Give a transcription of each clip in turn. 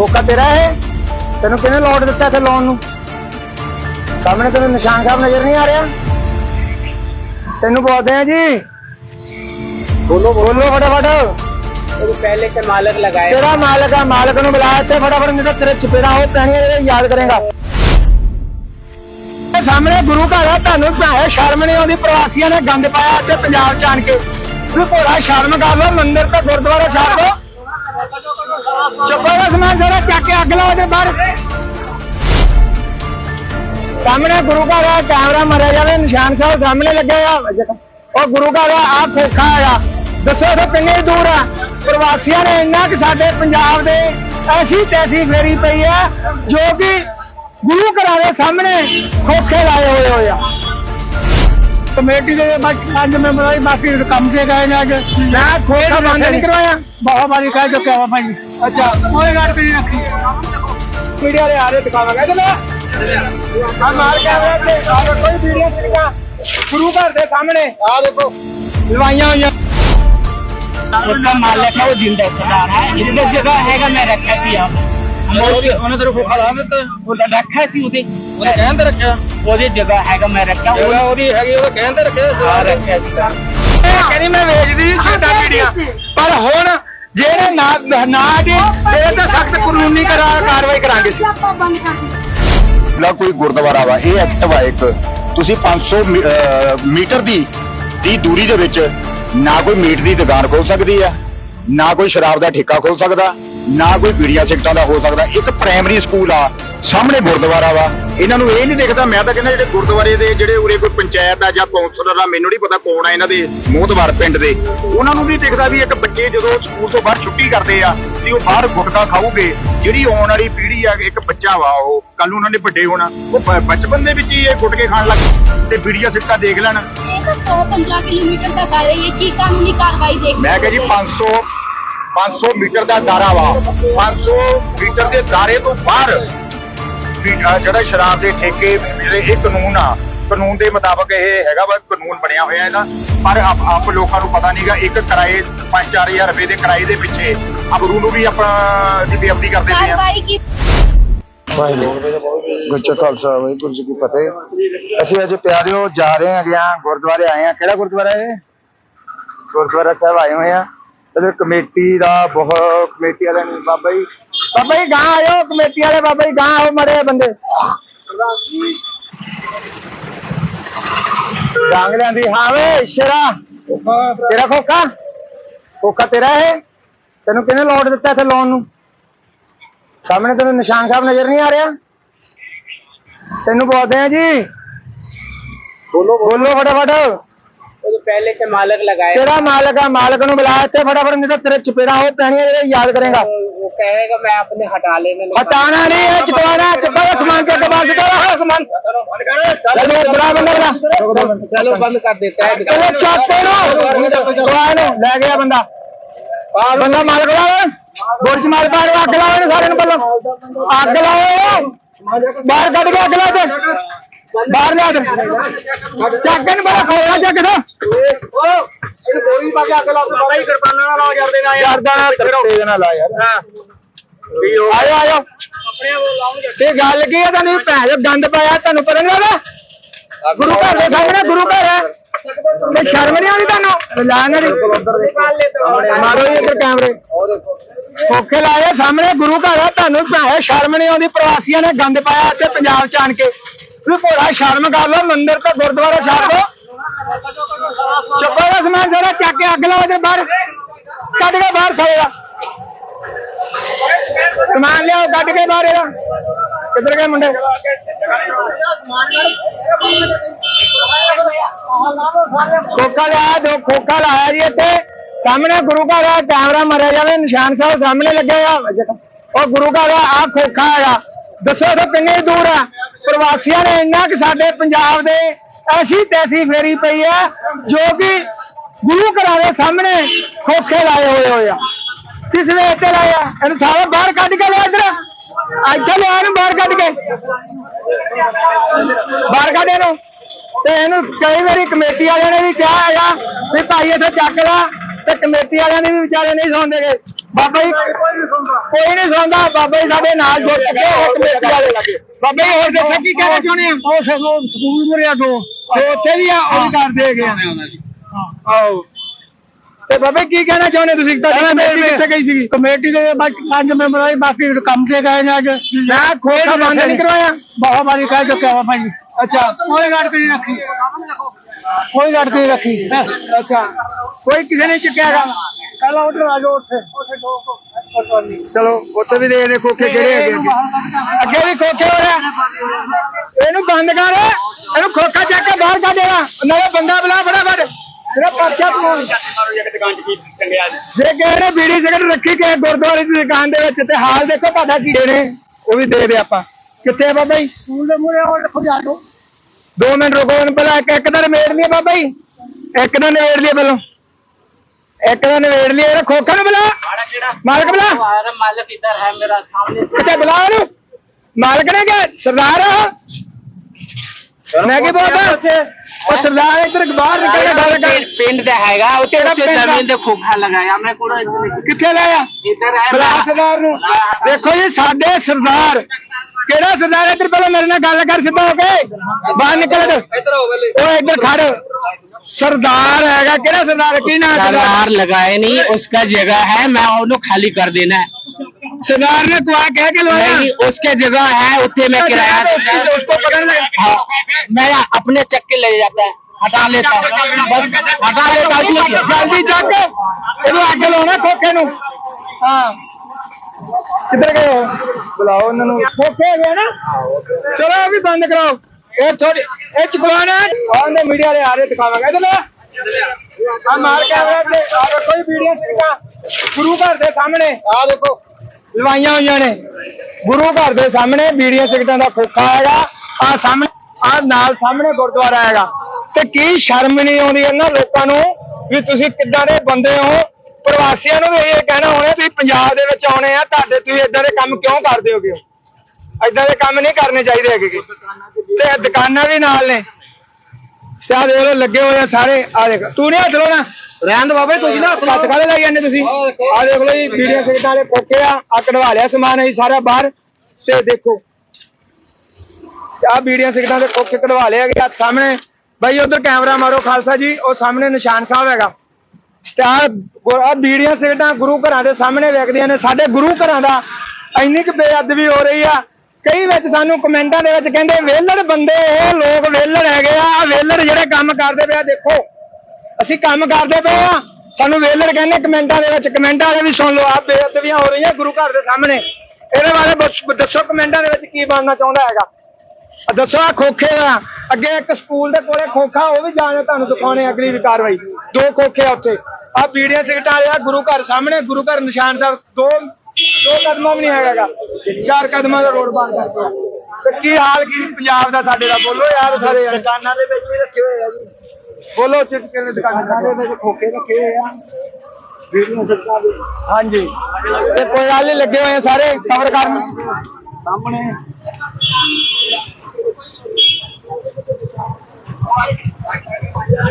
ਖੋਖਾ ਤੇਰਾ ਹੈ ਤੈਨੂੰ ਕਿਹਨੇ ਲੋਡ ਦਿੱਤਾ ਇੱਥੇ ਲਾਉਣ ਨੂੰ ਸਾਹਮਣੇ ਤੈਨੂੰ ਨਿਸ਼ਾਨ ਸਾਹਿਬ ਨਜ਼ਰ ਨਹੀਂ ਆ ਰਿਹਾ ਤੈਨੂੰ ਬੋਲਦੇ ਆ ਜੀ ਬੋਲੋ ਬੋਲੋ ਫਟਾਫਟ वो पहले से मालक लगाए ਤੇਰਾ ਮਾਲਕ ਆ ਮਾਲਕ ਨੂੰ ਬੁਲਾ ਇੱਥੇ ਫਟਾਫਟ ਨਹੀਂ ਤਾਂ ਤੇਰੇ ਚਪੇੜਾ ਹੋ ਪੈਣੀ ਹੈ ਇਹ ਯਾਦ ਕਰੇਗਾ ਇਹ ਸਾਹਮਣੇ ਗੁਰੂ ਘਰ ਆ ਤੁਹਾਨੂੰ ਭਾਵੇਂ ਸ਼ਰਮ ਨਹੀਂ ਆਉਂਦੀ ਪ੍ਰਵਾਸੀਆਂ ਨੇ ਗੰਦ ਪਾਇਆ ਇੱਥੇ ਪੰਜਾਬ ਚ ਆਣ ਕੇ ਤੁਸੀਂ ਭੋਰਾ ਸ਼ਰਮ ਕਰ ਲਓ ਮੰਦਿਰ ਤੇ ਗੁਰਦੁਆਰਾ ਛੱਡ ਦੋ ਚੁੱਪੋ ਦਾ ਸਮਾਨ ਸਾਰਾ ਚੱਕ ਕੇ ਅੱਗ ਲਾਓ ਤੇ ਬਾਹਰ। ਸਾਹਮਣੇ ਗੁਰੂ ਘਰ ਆ, ਕੈਮਰਾ ਮਾਰਿਆ ਜਾਵੇ ਨਿਸ਼ਾਨ ਸਾਹਿਬ ਸਾਹਮਣੇ ਲੱਗੇ ਆ। ਉਹ ਗੁਰੂ ਘਰ ਆ ਆਹ ਖੋਖਾ ਆ। ਦੱਸੋ ਇਹ ਕਿੰਨੇ ਦੂਰ ਆ? ਪ੍ਰਵਾਸੀਆਂ ਨੇ ਇੰਨਾ ਕਿ ਸਾਡੇ ਪੰਜਾਬ ਦੇ ਐਸੀ ਤੈਸੀ ਫੇਰੀ ਪਈ ਆ, ਜੋ ਕਿ ਗੁਰੂ ਘਰਾਂ ਦੇ ਸਾਹਮਣੇ ਖੋਖੇ ਲਾਏ ਹੋਏ ਹੋਏ ਆ। ਕਮੇਟੀ ਦੇ ਬਾਕੀ ਪੰਜ ਮੈਂਬਰ ਆਈ ਬਾਕੀ ਕੰਮ ਤੇ ਗਏ ਨੇ ਅੱਜ ਮੈਂ ਖੋਖਾ ਬੰਦ ਨਹੀਂ ਕਰਵਾਇਆ ਬਹੁਤ ਵਾਰੀ ਕਹਿ ਚੁੱਕਿਆ ਵਾ ਭਾਈ ਅੱਛਾ ਕੋਈ ਗੱਲ ਵੀ ਨਹੀਂ ਰੱਖੀ ਵੀਡੀਓ ਵਾਲੇ ਆ ਰਹੇ ਦਿਖਾਵਾਂਗੇ ਚਲੋ ਆ ਮਾਰ ਕੇ ਆਵੇ ਤੇ ਆ ਕੋਈ ਵੀਡੀਓ ਨਹੀਂ ਗੁਰੂ ਘਰ ਦੇ ਸਾਹਮਣੇ ਆ ਦੇਖੋ ਲਵਾਈਆਂ ਹੋਈਆਂ उसका मालिक है वो जिंदा सरदार है इसलिए जगह हैगा मैं रखा सी आप ਕਾਰਵਾਈ ਕਰਾਂਗੇ ਕੋਈ ਗੁਰਦੁਆਰਾ ਵਾ ਇਹ ਐਕਟ ਵਾ ਇੱਕ। ਤੁਸੀਂ 500 ਮੀਟਰ ਦੀ ਦੀ ਦੂਰੀ ਦੇ ਵਿੱਚ ਨਾ ਕੋਈ ਮੀਟ ਦੀ ਦੁਕਾਨ ਖੋਲ ਸਕਦੀ ਆ ਨਾ ਕੋਈ ਸ਼ਰਾਬ ਦਾ ਠੇਕਾ ਖੋਲ ਸਕਦਾ। ਨਾ ਕੋਈ ਬੀੜੀਆਂ ਸਿਗਟਾਂ ਦਾ ਹੋ ਸਕਦਾ। ਇੱਕ ਪ੍ਰਾਇਮਰੀ ਸਕੂਲ ਆ ਸਾਹਮਣੇ ਗੁਰਦੁਆਰਾ ਵਾ। ਇਹਨਾਂ ਨੂੰ ਇਹ ਨਹੀਂ ਦਿਖਦਾ ਮੈਂ ਤਾਂ ਕਹਿੰਦਾ ਜਿਹੜੇ ਗੁਰਦੁਆਰੇ ਦੇ ਜਿਹੜੇ ਉਰੇ ਕੋਈ ਪੰਚਾਇਤ ਆ ਜਾਂ ਕੌਂਸਲਰ ਆ ਮੈਨੂੰ ਨਹੀਂ ਪਤਾ ਕੌਣ ਆ ਇਹਨਾਂ ਦੇ ਮੋਹਤਵਾਰ ਪਿੰਡ ਦੇ। ਉਹਨਾਂ ਨੂੰ ਨਹੀਂ ਦਿਖਦਾ ਵੀ ਇੱਕ ਬੱਚੇ ਜਦੋਂ ਸਕੂਲ ਤੋਂ ਬਾਹਰ ਛੁੱਟੀ ਕਰਦੇ ਆ ਵੀ ਉਹ ਬਾਹਰ ਗੁਟਕਾ ਖਾਊਗੇ। ਜਿਹੜੀ ਆਉਣ ਵਾਲੀ ਪੀੜ੍ਹੀ ਆ ਇੱਕ ਬੱਚਾ ਵਾ ਉਹ ਕੱਲ ਨੂੰ ਉਹਨਾਂ ਨੇ ਵੱਡੇ ਹੋਣਾ। ਉਹ ਬਚਪਨ ਦੇ ਵਿੱਚ ਹੀ ਇਹ ਗੁਟਕੇ ਖਾਣ ਲੱਗ ਤੇ ਬੀੜੀਆਂ ਸਿਗਟਾਂ ਦੇਖ ਲੈਣ। ਇਹ ਤਾਂ 150 ਕਿਲੋਮੀਟਰ ਦਾ ਦਾਇਰਾ ਹੈ ਕੀ ਕਾਨੂੰਨੀ ਕਾਰਵਾਈ ਦੇਖ ਮੈਂ ਕਿਹਾ ਜੀ 500 500 ਮੀਟਰ ਦਾ ਦਾਰਾ ਵਾ। 500 ਮੀਟਰ ਦੇ ਦਾਰੇ ਤੋਂ ਬਾਹਰ ਜਿਹੜਾ ਸ਼ਰਾਬ ਦੇ ਠੇਕੇ ਜਿਹੜੇ ਇਹ ਕਾਨੂੰਨ ਆ ਕਾਨੂੰਨ ਦੇ ਮੁਤਾਬਕ ਇਹ ਹੈਗਾ ਵਾ ਕਾਨੂੰਨ ਬਣਿਆ ਹੋਇਆ ਇਹਦਾ। ਪਰ ਆਪ ਆਪ ਲੋਕਾਂ ਨੂੰ ਪਤਾ ਨਹੀਂਗਾ ਇੱਕ ਕਿਰਾਏ 5-4000 ਰੁਪਏ ਦੇ ਕਿਰਾਏ ਦੇ ਪਿੱਛੇ ਅਬਰੂ ਨੂੰ ਵੀ ਆਪਣਾ ਦੀ ਬੇਅਦਬੀ ਕਰਦੇ ਪਏ ਆ। ਕਾਰਵਾਈ ਕੀ ਗੁੱਚਾ ਖਾਲਸਾ ਵਾਹਿਗੁਰੂ ਜੀ ਕੀ ਫਤਿਹ। ਅਸੀਂ ਅੱਜ ਪਿਆਰਿਓ ਜਾ ਰਹੇ ਹਾਂ ਗਿਆ ਗੁਰਦੁਆਰੇ ਆਏ ਆ। ਕਿਹੜਾ ਗੁਰਦੁਆਰਾ ਹੈ ਗੁਰਦੁਆਰਾ ਸਾਹਿਬ ਆਏ ਹੋਏ ਆ। ਇਹਦੇ ਕਮੇਟੀ ਦਾ ਬਹੁਤ, ਕਮੇਟੀ ਵਾਲੇ ਨੇ ਬਾਬਾ ਜੀ ਬਾਬਾ ਜੀ ਗਾਂ ਆਇਓ, ਕਮੇਟੀ ਵਾਲੇ ਬਾਬਾ ਜੀ ਗਾਂ ਆਓ ਮੜੇ ਬੰਦੇ। ਡਾਂਗ ਲਿਆਂਦੀ ਹਾਂ ਵੇ, ਸ਼ੇਰਾ। ਤੇਰਾ ਖੋਖਾ? ਖੋਖਾ ਤੇਰਾ ਹੈ ਤੈਨੂੰ ਕਿਹਨੇ ਲੋਡ ਦਿੱਤਾ ਇੱਥੇ ਲੋਨ ਨੂੰ? ਸਾਹਮਣੇ ਤੈਨੂੰ ਨਿਸ਼ਾਨ ਸਾਹਿਬ ਨਜ਼ਰ ਨਹੀਂ ਆ ਰਿਹਾ? ਤੈਨੂੰ ਬੋਲਦੇ ਆ ਜੀ? ਬੋਲੋ ਬੋਲੋ ਫਟਾਫਟ। वो पहले से मालक लगाए ਤੇਰਾ ਮਾਲਕ ਆ ਮਾਲਕ ਨੂੰ ਬੁਲਾ ਇੱਥੇ ਫਟਾਫਟ ਨਹੀਂ ਤਾਂ ਤੇਰੇ ਚਪੇੜਾ ਹੋ ਪੈਣੀ ਹੈ ਇਹ ਯਾਦ ਕਰੇਗਾ वो कहेगा मैं अपने हटा लेने लगा। ਹਟਾਣਾ ਨਹੀਂ ਹੈ ਚਟਵਾਣਾ ਚੱਪਾ ਦਾ ਸਮਾਨ ਚੱਕ ਕੇ ਬਾਹਰ ਸਿੱਟਾ ਰੱਖ ਸਮਾਨ ਚਲੋ ਬੁਲਾ ਬੰਦਾ ਬੁਲਾ चलो बंद कर देता है ਚਲੋ ਚਾਪੇ ਨੂੰ ਦਵਾ ਨੂੰ ਲੈ ਗਿਆ ਬੰਦਾ ਬੰਦਾ ਮਾਲਕ ਦਾ ਬੁਰਜ ਮਾਰ ਪਾ ਕੇ ਅੱਗ ਲਾਓ ਇਹਨੂੰ ਸਾਰਿਆਂ ਨੂੰ ਪਹਿਲਾਂ ਅੱਗ ਲਾਓ ਬਾਹਰ ਕੱਢ ਕੇ ਅੱਗ ਲਾ ਦੇ ਬਾਹਰ ਲਿਆ ਦੇ ਚੱਕ ਇਹਨੂੰ ਬੜਾ ਖੋਇਆ ਚੱਕ ਦਾ ਇਹਨੂੰ ਗੋਲੀ ਪਾ ਕੇ ਅੱਗ ਲਾ ਤੂੰ ਬੜਾ ਹੀ। ਕਿਰਪਾਨਾਂ ਨਾਲ ਨਾ ਯਾਰ ਦਾ ਤਰਪੇ ਦੇ ਨਾਲ ਆ ਯਾਰ ਆਇਓ ਆਇਓ। ਤੇ ਗੱਲ ਕੀ ਹੈ ਤੁਹਾਨੂੰ ਭੈਣ ਗੰਦ ਪਾਇਆ ਤੁਹਾਨੂੰ ਪਤਾ ਨਹੀਂ ਲੱਗਦਾ? ਗੁਰੂ ਘਰ ਦੇ ਸਾਹਮਣੇ ਗੁਰੂ ਘਰ ਹੈ। ਤੇ ਸ਼ਰਮ ਨਹੀਂ ਆਉਂਦੀ ਤੁਹਾਨੂੰ ਲਾਣ ਵਾਲੀ ਮਾਰੋ ਇੱਧਰ ਕੈਮਰੇ। ਕੋਖੇ ਲਾਏ ਸਾਹਮਣੇ ਗੁਰੂ ਘਰ ਹੈ ਤੁਹਾਨੂੰ ਭੈਣ ਸ਼ਰਮ ਨਹੀਂ ਆਉਂਦੀ। ਪ੍ਰਵਾਸੀਆਂ ਨੇ ਗੰਦ ਪਾਇਆ ਇੱਥੇ ਪੰਜਾਬ ਚ ਆਣ ਕੇ। ਤੁਸੀਂ ਭੋਰਾ ਸ਼ਰਮ ਕਰ ਲਓ ਮੰਦਿਰ ਤੇ ਗੁਰਦੁਆਰਾ ਛੱਡ ਦੋ ਚੱਪਾ ਦਾ ਸਮਾਨ ਸਾਰਾ ਚੱਕ ਕੇ ਅੱਗ ਲਾਓ ਤੇ ਬਾਹਰ ਕੱਢ ਕੇ ਬਾਹਰ ਸਾਰਾ ਸਮਾਨ ਲਿਆਓ ਕੱਢ ਕੇ ਬਾਹਰ ਇਹਦਾ ਕਿੱਧਰ ਗਏ ਮੁੰਡੇ ਖੋਖਾ ਲਾਇਆ ਜੋ ਖੋਖਾ ਲਾਇਆ ਜੀ ਇੱਥੇ ਸਾਹਮਣੇ ਗੁਰੂ ਘਰ ਦਾ ਕੈਮਰਾ ਮਾਰਿਆ ਜਾਵੇ ਨਿਸ਼ਾਨ ਸਾਹਿਬ ਸਾਹਮਣੇ ਲੱਗੇ ਆ ਦੱਸੋ ਇਹ ਕਿੰਨੇ ਦੂਰ ਆ? ਪ੍ਰਵਾਸੀਆਂ ਨੇ ਇੰਨਾ ਕਿ ਸਾਡੇ ਪੰਜਾਬ ਦੇ ਐਸੀ ਤੈਸੀ ਫੇਰੀ ਪਈ ਆ, ਜੋ ਕਿ ਗੁਰੂ ਘਰਾਂ ਦੇ ਸਾਹਮਣੇ ਖੋਖੇ ਲਾਏ ਹੋਏ ਹੋਏ ਆ। ਕਿਸ ਵੇ ਤੇ ਲਾਇਆ ਇਹਨੂੰ ਸਾਰਾ ਬਾਹਰ ਕੱਢ ਕੇ ਲਿਆ ਇੱਧਰ। ਇੱਥੇ ਲਿਆ ਇਹਨੂੰ ਬਾਹਰ ਕੱਢ ਕੇ। ਬਾਹਰ ਕੱਢ ਇਹਨੂੰ। ਤੇ ਇਹਨੂੰ ਕਈ ਵਾਰੀ ਕਮੇਟੀ ਵਾਲਿਆਂ ਨੇ ਵੀ ਕਿਹਾ ਹੈਗਾ ਵੀ ਭਾਈ ਇੱਥੇ ਚੱਕ ਲਾ। ਤੇ ਕਮੇਟੀ ਵਾਲਿਆਂ ਨੇ ਵੀ ਵਿਚਾਰੇ ਨਹੀਂ ਸੁਣਦੇਗੇ ਬਾਬਾ ਜੀ ਕੋਈ ਨਹੀਂ ਸੁਣਦਾ। ਬਾਬਾ ਜੀ ਸਾਡੇ ਨਾਲ ਜੁੜ ਕੇ ਉਹ ਕਮੇਟੀ ਵਾਲੇ। ਬਾਬਾ ਜੀ ਹੋਰ ਦੱਸੋ ਕੀ ਕਹਿਣਾ ਚਾਹੁੰਦੇ ਆ ਉਹ ਸਕੂਲ ਮਰਿਆ ਦੋ। ਤੇ ਉੱਥੇ ਵੀ ਉਹ ਕਰ ਦੇ ਗਏ ਆਓ। ਤੇ ਬਾਬਾ ਕੀ ਕਹਿਣਾ ਚਾਹੁੰਦੇ ਤੁਸੀਂ? ਤੁਹਾਡੀ ਕਮੇਟੀ ਕਿੱਥੇ ਗਈ ਸੀ ਕਮੇਟੀ ਦੇ ਬਾਅਦ ਪੰਜ ਮੈਂਬਰ ਆਏ ਬਾਕੀ ਕੰਮ ਤੇ ਗਏ ਨੇ ਅੱਜ। ਮੈਂ ਖੋਖਾ ਬੰਦ ਨਹੀਂ ਕਰਵਾਇਆ? ਬਹੁਤ ਵਾਰੀ ਕਹਿ ਚੁੱਕਿਆ ਬਾਬਾ ਜੀ ਅੱਛਾ। ਕੋਈ ਗੱਲ ਨਹੀਂ ਰੱਖੀ? ਕੋਈ ਲੜਕੀ ਰੱਖੀ। ਅੱਛਾ। ਕੋਈ ਕਿਸੇ ਨੇ ਚੱਕਿਆ ਗਾ ਕੱਲ ਉਧਰ ਆ ਜਾਓ ਉੱਥੇ। ਉੱਥੇ 200 ਚਲੋ ਉੱਥੇ ਵੀ ਦੇਖਦੇ ਖੋਖੇ ਕਿਹੜੇ ਹੈਗੇ ਅੱਗੇ ਅੱਗੇ ਵੀ ਖੋਖੇ ਹੋ ਰਿਹਾ। ਇਹਨੂੰ ਬੰਦ ਕਰ। ਇਹਨੂੰ ਖੋਖਾ ਚੱਕ ਕੇ ਬਾਹਰ ਕੱਢ ਦੇਣਾ ਨਾਲੇ ਬੰਦਾ ਬੁਲਾ ਫੜਾ ਫੜ ਜਿਹੜਾ ਪਰਚਾ ਪਵਾਉਣ ਜੇ ਕਿਸੇ ਨੇ ਬੀੜੀ ਸਿਗਰਟ ਰੱਖੀ ਕਿ ਗੁਰਦੁਆਰੇ ਦੀ ਦੁਕਾਨ ਦੇ ਵਿੱਚ ਤੇ ਹਾਲ ਦੇਖੋ ਤੁਹਾਡਾ ਕੀ। ਨੇ ਉਹ ਵੀ ਦੇ ਆਪਾਂ। ਕਿੱਥੇ ਆ ਬਾਬਾ ਜੀ? ਸਕੂਲ ਦੇ ਮੂਹਰੇ ਉਹ ਲਿਖੋ ਜਾ ਦੋ ਮਿੰਟ ਰੁਕੋ ਇਹਨੂੰ ਪਹਿਲਾਂ ਇੱਕ ਇੱਕ ਦਾ ਨਵੇੜ ਲਈਏ ਬਾਬਾ ਜੀ। ਇੱਕ ਦਾ ਨਵੇੜ ਲਈਏ ਪਹਿਲਾਂ। ਇੱਕ ਦਾ ਨਵੇੜ ਲਈਏ ਇਹਦਾ ਖੋਖਾ ਨੂੰ ਬੁਲਾ। ਮਾਲਕ ਬੁਲਾ। ਮਾਲਕ ਇੱਧਰ ਹੈ ਮੇਰਾ ਸਾਹਮਣੇ। ਅੱਛਾ ਬੁਲਾ ਉਹਨੂੰ। ਮਾਲਕ ਨੇ ਕਿਹਾ ਸਰਦਾਰ। ਮੈਂ ਕੀ ਬੋਲਦਾ ਉਹ ਸਰਦਾਰ ਇੱਧਰ ਬਾਹਰ ਨਿਕਲ ਕੇ ਗੱਲ ਕਰ पिंड का हैगा उते केड़ा उते पिंड दा? जमीन दे खोखा लगाया मैं पूरा ਕਿੱਥੇ ਲਾਇਆ इधर है ਬੁਲਾ ਸਰਦਾਰ ਨੂੰ ਦੇਖੋ ਜੀ ਸਾਡੇ ਸਰਦਾਰ ਕਿਹੜਾ ਸਰਦਾਰ ਇੱਧਰ ਪਹਿਲਾਂ ਮੇਰੇ ਨਾਲ ਗੱਲ ਕਰ ਸਿੱਧਾ ਹੋ ਕੇ ਬਾਹਰ ਨਿਕਲ ਇੱਧਰ ਇੱਧਰ ਆਓ ਪਹਿਲੇ ਉਹ ਇੱਧਰ ਖੜ ਸਰਦਾਰ ਹੈਗਾ ਕਿਹੜਾ ਸਰਦਾਰ ਕੀ ਨਾਮ ਹੈ ਸਰਦਾਰ सरदार लगाए नहीं उसका जगह है मैं उन्हें खाली कर देना है ਸਰਦਾਰ ਨੇ ਤੂੰ ਆ ਕਹਿ ਕੇ ਲਵਾਇਆ नहीं उसके जगह है उते मैं किराया उसको- उसको पकड़ ले हाँ, मैं अपने चक्के ले जाता है हटा लेता हूँ बस हटा लेता हूँ इसलिए- ਜਲਦੀ ਚੱਕ ਇਹਨੂੰ ਅੱਗ ਲਾਉਣਾ ਖੋਖੇ ਨੂੰ ਹਾਂ ਕਿੱਧਰ ਗਏ ਹੋ ਬੁਲਾਓ ਉਹਨਾਂ ਨੂੰ ਖੋਖੇ ਹੈਗੇ ਨਾ ਚਲੋ ਇਹ ਵੀ ਬੰਦ ਕਰਾਓ ਇਹ ਥੋੜੀ ਇਹ ਚੁਕਵਾਣਾ ਆਉਂਦੇ ਮੀਡੀਆ ਵਾਲੇ ਆ ਰਹੇ ਦਿਖਾਵਾਂਗੇ ਇਧਰ ਲੈ ਆ ਮਾਰ ਕੈਮਰਾ ਤੇ ਆ ਦੇਖੋ ਜੀ ਵੀਡੀਓ ਸਿੱਕਾ ਗੁਰੂ ਘਰ ਦੇ ਸਾਹਮਣੇ ਆ ਦੇਖੋ ਲਵਾਈਆਂ ਹੋਈਆਂ ਨੇ। ਗੁਰੂ ਘਰ ਦੇ ਸਾਹਮਣੇ ਬੀੜੀਆਂ ਸਿਗਟਾਂ ਦਾ ਖੋਖਾ ਹੈਗਾ। ਆ ਸਾਹਮਣੇ ਆ ਨਾਲ ਸਾਹਮਣੇ ਗੁਰਦੁਆਰਾ ਹੈਗਾ। ਤੇ ਕੀ ਸ਼ਰਮ ਨਹੀਂ ਆਉਂਦੀ ਇਹਨਾਂ ਲੋਕਾਂ ਨੂੰ ਵੀ ਤੁਸੀਂ ਕਿੱਦਾਂ ਦੇ ਬੰਦੇ ਹੋ? ਪ੍ਰਵਾਸੀਆਂ ਨੂੰ ਵੀ ਇਹ ਕਹਿਣਾ ਹੋਣਾ, ਤੁਸੀਂ ਪੰਜਾਬ ਦੇ ਵਿੱਚ ਆਉਣੇ ਆ, ਤੁਹਾਡੇ ਤੁਸੀਂ ਇਦਾਂ ਦੇ ਕੰਮ ਕਿਉਂ ਕਰਦੇ ਹੋਗੇ? ਇਦਾਂ ਦੇ ਕੰਮ ਨਹੀਂ ਕਰਨੇ ਚਾਹੀਦੇ ਹੈਗੇ ਤੇ ਦੁਕਾਨਾਂ ਵੀ ਨਾਲ ਨੇ। ਤੇ ਆ ਦੇਖ ਲਓ, ਲੱਗੇ ਹੋਏ ਆ ਸਾਰੇ। ਆ ਦੇਖ, ਤੂੰ ਨਹੀਂ ਹੱਥ ਲਾਉਣਾ? ਰਹਿਣ ਦੋ ਬਾਬਾ ਜੀ ਤੁਸੀਂ ਨਾ ਹੱਥ ਕਾਲੇ ਲਾਈ ਜਾਂਦੇ ਤੁਸੀਂ। ਆ ਦੇਖ ਲਓ ਜੀ ਵੀਡੀਓ ਸਿਗਟਾਂ ਵਾਲੇ ਕੋਕੇ ਆ ਆ ਕਢਵਾ ਲਿਆ ਸਮਾਨ ਅਸੀਂ ਸਾਰਾ ਬਾਹਰ। ਤੇ ਦੇਖੋ ਆ ਬੀੜੀਆਂ ਸਿਗਟਾਂ ਦੇ ਕੋਕੇ ਕਢਵਾ ਲਿਆ ਗਿਆ ਸਾਹਮਣੇ। ਬਾਈ, ਉਧਰ ਕੈਮਰਾ ਮਾਰੋ, ਖਾਲਸਾ ਜੀ, ਉਹ ਸਾਹਮਣੇ ਨਿਸ਼ਾਨ ਸਾਹਿਬ ਹੈਗਾ। ਤੇ ਆ ਆ ਬੀੜੀਆਂ ਸਿਗਟਾਂ ਗੁਰੂ ਘਰਾਂ ਦੇ ਸਾਹਮਣੇ ਵਿਕਦੀਆਂ ਨੇ, ਸਾਡੇ ਗੁਰੂ ਘਰਾਂ ਦਾ ਇੰਨੀ ਕੁ ਬੇਅਦਬੀ ਹੋ ਰਹੀ ਆ। ਕਈ ਵਿੱਚ ਸਾਨੂੰ ਕਮੈਂਟਾਂ ਦੇ ਵਿੱਚ ਕਹਿੰਦੇ, ਵੇਲੜ ਬੰਦੇ, ਇਹ ਲੋਕ ਵੇਲੜ ਹੈਗੇ ਆ, ਆਹ ਵੇਲੜ ਜਿਹੜੇ ਕੰਮ ਕਰਦੇ ਪਿਆ ਦੇਖੋ। ਅਸੀਂ ਕੰਮ ਕਰਦੇ ਪਏ ਆ। ਸਾਨੂੰ ਵੇਲਰ ਕਹਿੰਦੇ ਕਮੈਂਟਾਂ ਦੇ ਵਿੱਚ, ਕਮੈਂਟਾਂ ਵਾਲੇ ਵੀ ਸੁਣ ਲਓ ਆ ਬੇਅਦਬੀਆਂ ਹੋ ਰਹੀਆਂ ਗੁਰੂ ਘਰ ਦੇ ਸਾਹਮਣੇ। ਇਹਦੇ ਬਾਰੇ ਦੱਸੋ ਕਮੈਂਟਾਂ ਦੇ ਵਿੱਚ ਕੀ ਬਣਨਾ ਚਾਹੁੰਦਾ ਹੈਗਾ। ਦੱਸੋ ਆ ਖੋਖੇ ਆ। ਅੱਗੇ ਇੱਕ ਸਕੂਲ ਦੇ ਕੋਲੇ ਖੋਖਾ, ਉਹ ਵੀ ਜਾਣੇ ਤੁਹਾਨੂੰ ਦਿਖਾਉਣੇ ਅਗਲੀ ਵੀ ਕਾਰਵਾਈ। ਦੋ ਖੋਖੇ ਆ ਉੱਥੇ। ਆ ਬੀੜੀਆਂ ਸਿਗਟਾਂ ਵਾਲੇ ਆ ਗੁਰੂ ਘਰ ਸਾਹਮਣੇ, ਗੁਰੂ ਘਰ ਨਿਸ਼ਾਨ ਸਾਹਿਬ। ਦੋ ਦੋ ਕਦਮਾਂ ਵੀ ਨਹੀਂ ਹੈਗਾਗਾ ਚਾਰ ਕਦਮਾਂ ਦਾ ਰੋਡ ਬੰਦ ਕਰ ਤੇ ਕੀ ਹਾਲ ਕੀ ਪੰਜਾਬ ਦਾ ਸਾਡੇ ਦਾ, ਬੋਲੋ ਯਾਰ ਸਾਰੇ। ਦੁਕਾਨਾਂ ਦੇ ਵਿੱਚ ਵੀ ਰੱਖੇ ਹੋਏ ਆ ਜੀ। ਬੋਲੋ ਚਿੱਟ ਕਿਹਨੇ ਦੁਕਾਨਾਂ ਦੇ ਖੋਖੇ ਰੱਖੇ ਹੋਏ ਆ। ਵੀਡੀਓ ਸਿਗਟਾਂ ਦੇ ਹਾਂਜੀ। ਤੇ ਕੋਈ ਗੱਲ ਨਹੀਂ ਲੱਗੇ ਹੋਏ ਆ ਸਾਰੇ ਕਵਰ ਕਰਨ। ਸਾਹਮਣੇ।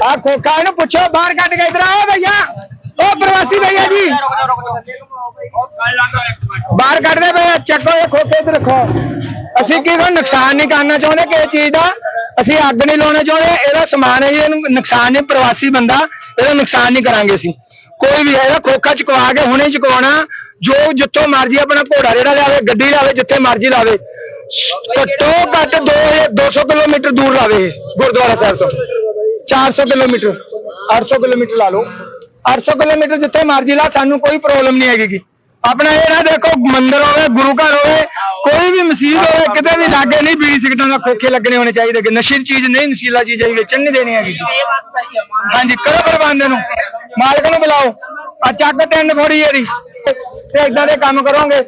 ਆ ਖੋਖਾ ਇਹਨੂੰ ਪੁੱਛੋ ਬਾਹਰ ਕੱਢ ਕੇ ਇਧਰ ਆਓ ਭਈਆ। ਉਹ ਪ੍ਰਵਾਸੀ ਭਈਆ ਜੀ। ਬਾਹਰ ਕੱਢਦੇ ਪਏ ਆ, ਚੱਕੋ ਇਹ ਖੋਖੇ ਇੱਧਰ ਰੱਖੋ। ਅਸੀਂ ਕੀ ਕੋਈ ਨੁਕਸਾਨ ਨਹੀਂ ਕਰਨਾ ਚਾਹੁੰਦੇ ਕਿਸੇ ਚੀਜ਼ ਦਾ? ਅਸੀਂ ਅੱਗ ਨਹੀਂ ਲਾਉਣਾ ਚਾਹੁੰਦੇ ਇਹਦਾ ਸਮਾਨ ਹੈ ਜੀ ਇਹਨੂੰ ਨੁਕਸਾਨ ਨਹੀਂ ਪ੍ਰਵਾਸੀ ਬੰਦਾ ਇਹਦਾ ਨੁਕਸਾਨ ਨਹੀਂ ਕਰਾਂਗੇ ਅਸੀਂ। ਕੋਈ ਵੀ ਹੈਗਾ ਖੋਖਾ ਚੁਕਵਾ ਕੇ ਹੁਣੇ ਚੁਕਵਾਉਣਾ ਜੋ ਜਿੱਥੋਂ ਮਰਜ਼ੀ ਆਪਣਾ ਘੋੜਾ ਜਿਹੜਾ ਲਾਵੇ ਗੱਡੀ ਲਾਵੇ ਜਿੱਥੇ ਮਰਜ਼ੀ ਲਾਵੇ। ਘੱਟੋ ਘੱਟ 2 200 ਕਿਲੋਮੀਟਰ ਦੂਰ ਲਾਵੇ ਇਹ, ਗੁਰਦੁਆਰਾ ਸਾਹਿਬ ਤੋਂ। 400 ਕਿਲੋਮੀਟਰ 800 ਕਿਲੋਮੀਟਰ ਲਾ ਲਓ। 800 ਕਿਲੋਮੀਟਰ ਜਿੱਥੇ ਮਰਜ਼ੀ ਲਾ ਸਾਨੂੰ ਕੋਈ ਪ੍ਰੋਬਲਮ ਨਹੀਂ ਹੈਗੀ। ਗੀ। ਆਪਣਾ ਇਹ ਨਾ ਦੇਖੋ ਮੰਦਿਰ ਹੋਵੇ ਗੁਰੂ ਘਰ ਹੋਵੇ ਕੋਈ ਵੀ ਮਸਜਿਦ ਹੋਵੇ ਕਿਤੇ ਵੀ ਲਾਗੇ ਨਹੀਂ ਬੀੜੀ ਸਿਗਟਾਂ ਦਾ ਖੋਖੇ ਲੱਗਣੇ ਹੋਣੇ ਚਾਹੀਦੇ ਕਿ ਨਸ਼ੀਲੀ ਚੀਜ਼ ਨਹੀਂ ਨਸ਼ੀਲਾ ਚੀਜ਼ ਹੈ ਵੇਚਣ ਨਹੀਂ ਦੇਣੀ ਹੈਗੀ। ਹਾਂਜੀ ਕਰੋ ਪ੍ਰਬੰਧ ਨੂੰ ਮਾਲਕ ਨੂੰ ਬੁਲਾਓ। ਆ ਚੱਕ ਤਿੰਨ ਫੋੜੀ ਇਹਦੀ। ਤੇ ਇਦਾਂ ਦੇ ਕੰਮ ਕਰੋਗੇ।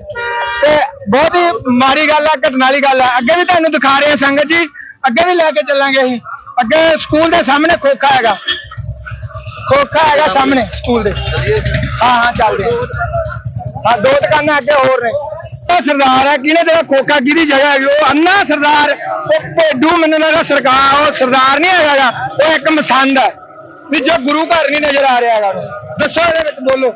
ਤੇ ਬਹੁਤ ਹੀ ਮਾੜੀ ਗੱਲ ਆ ਘਟਨਾ ਵਾਲੀ ਗੱਲ ਆ। ਅੱਗੇ ਵੀ ਤੁਹਾਨੂੰ ਦਿਖਾ ਰਹੇ ਆ ਸੰਗਤ ਜੀ। ਅੱਗੇ ਵੀ ਲੈ ਕੇ ਚੱਲਾਂਗੇ ਅਸੀਂ। ਅੱਗੇ ਸਕੂਲ ਦੇ ਸਾਹਮਣੇ ਖੋਖਾ ਹੈਗਾ। ਖੋਖਾ ਹੈਗਾ ਸਾਹਮਣੇ ਸਕੂਲ ਦੇ। ਹਾਂ ਹਾਂ ਚੱਲਦੇ ਆ। ਹਾਂ ਦੋ ਦੁਕਾਨਾਂ ਅੱਗੇ ਹੋਰ ਨੇ। ਸਰਦਾਰ ਹੈ ਕਿਹਨੇ ਤੇਰਾ ਕੋਕਾ ਕਿਹਦੀ ਜਗ੍ਹਾ ਹੈ ਉਹ ਅੰਨਾ ਸਰਦਾਰ ਉਹ ਭੇਡੂ ਮੈਨੂੰ ਲੱਗਦਾ ਸਰਕਾਰ ਉਹ ਸਰਦਾਰ ਨਹੀਂ ਹੈਗਾ ਉਹ ਇੱਕ ਮਸੰਦ ਹੈ ਵੀ ਜੋ ਗੁਰੂ ਘਰ ਨਹੀਂ ਨਜ਼ਰ ਆ ਰਿਹਾ ਹੈਗਾ। ਦੱਸੋ ਇਹਦੇ ਵਿੱਚ ਬੋਲੋ।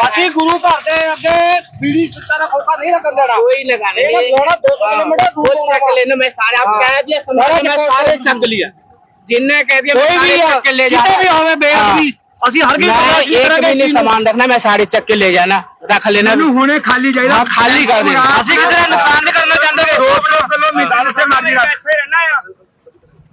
ਅਸੀਂ ਗੁਰੂ ਘਰ ਦੇ ਅੱਗੇ ਬੀੜੀ ਸੁੱਤਾ ਦਾ ਖੋਖਾ ਨਹੀਂ ਲੱਗਣ ਦੇਣਾ। ਕੋਈ ਲਗਾਣੇ ਲੋੜਾ 200 ਕਿਲੋਮੀਟਰ ਦੂਰ ਚੱਕ ਲੈਣਾ ਮੈਂ ਸਾਰੇ ਆਪ ਕਹਿ ਦਿਆ ਸਮਝ ਮੈਂ ਸਾਰੇ ਚੱਕ ਲਿਆ। ਜਿੰਨੇ ਕਹਿ ਦਿਆ ਕੋਈ ਵੀ ਚੱਕ ਕਿਤੇ ਵੀ ਹੋਵੇ ਬੇਅਦਬੀ। चेक के ले जा कितने भी होवे बेअदबी, ਅਸੀਂ ਹਰ मैं एक भी नहीं सामान रखना मैं सारे चेक के ले जाना रख लेना ਇਹਨੂੰ ਹੁਣੇ ਖਾਲੀ ਚਾਹੀਦਾ हाँ खाली कर देना ਅਸੀਂ ਕਿਤੇ ਨੁਕਸਾਨ ਨਹੀਂ ਕਰਨਾ ਚਾਹੁੰਦੇ 200 ਕਿਲੋਮੀਟਰ ਜਿੱਥੇ ਮਰਜ਼ੀ ਰੱਖ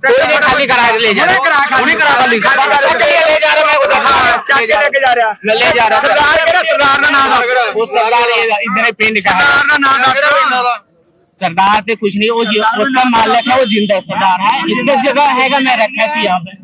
कोई नहीं खाली करा के ले जा ਹੁਣੇ करा खाली हुने करा खाली ਚੱਕ के ले जा रहा मैं उधर ਹਾਂ, ਚੱਕ ਕੇ ਲੈ ਕੇ ਜਾ ਰਿਹਾ मैं ले जा रहा ਸਰਦਾਰ ਕਿਹੜਾ ਸਰਦਾਰ ਦਾ ਨਾਮ ਦੱਸ वो सरदार ये इधर ही पिंड का है ਸਰਦਾਰ ਦਾ ਨਾਮ ਦੱਸ सरदार पे कुछ नहीं वो जी- उसका मालिक है वो जिंदा सरदार है इसका जगह हैगा मैं रखा सी यहाँ पे हम उस-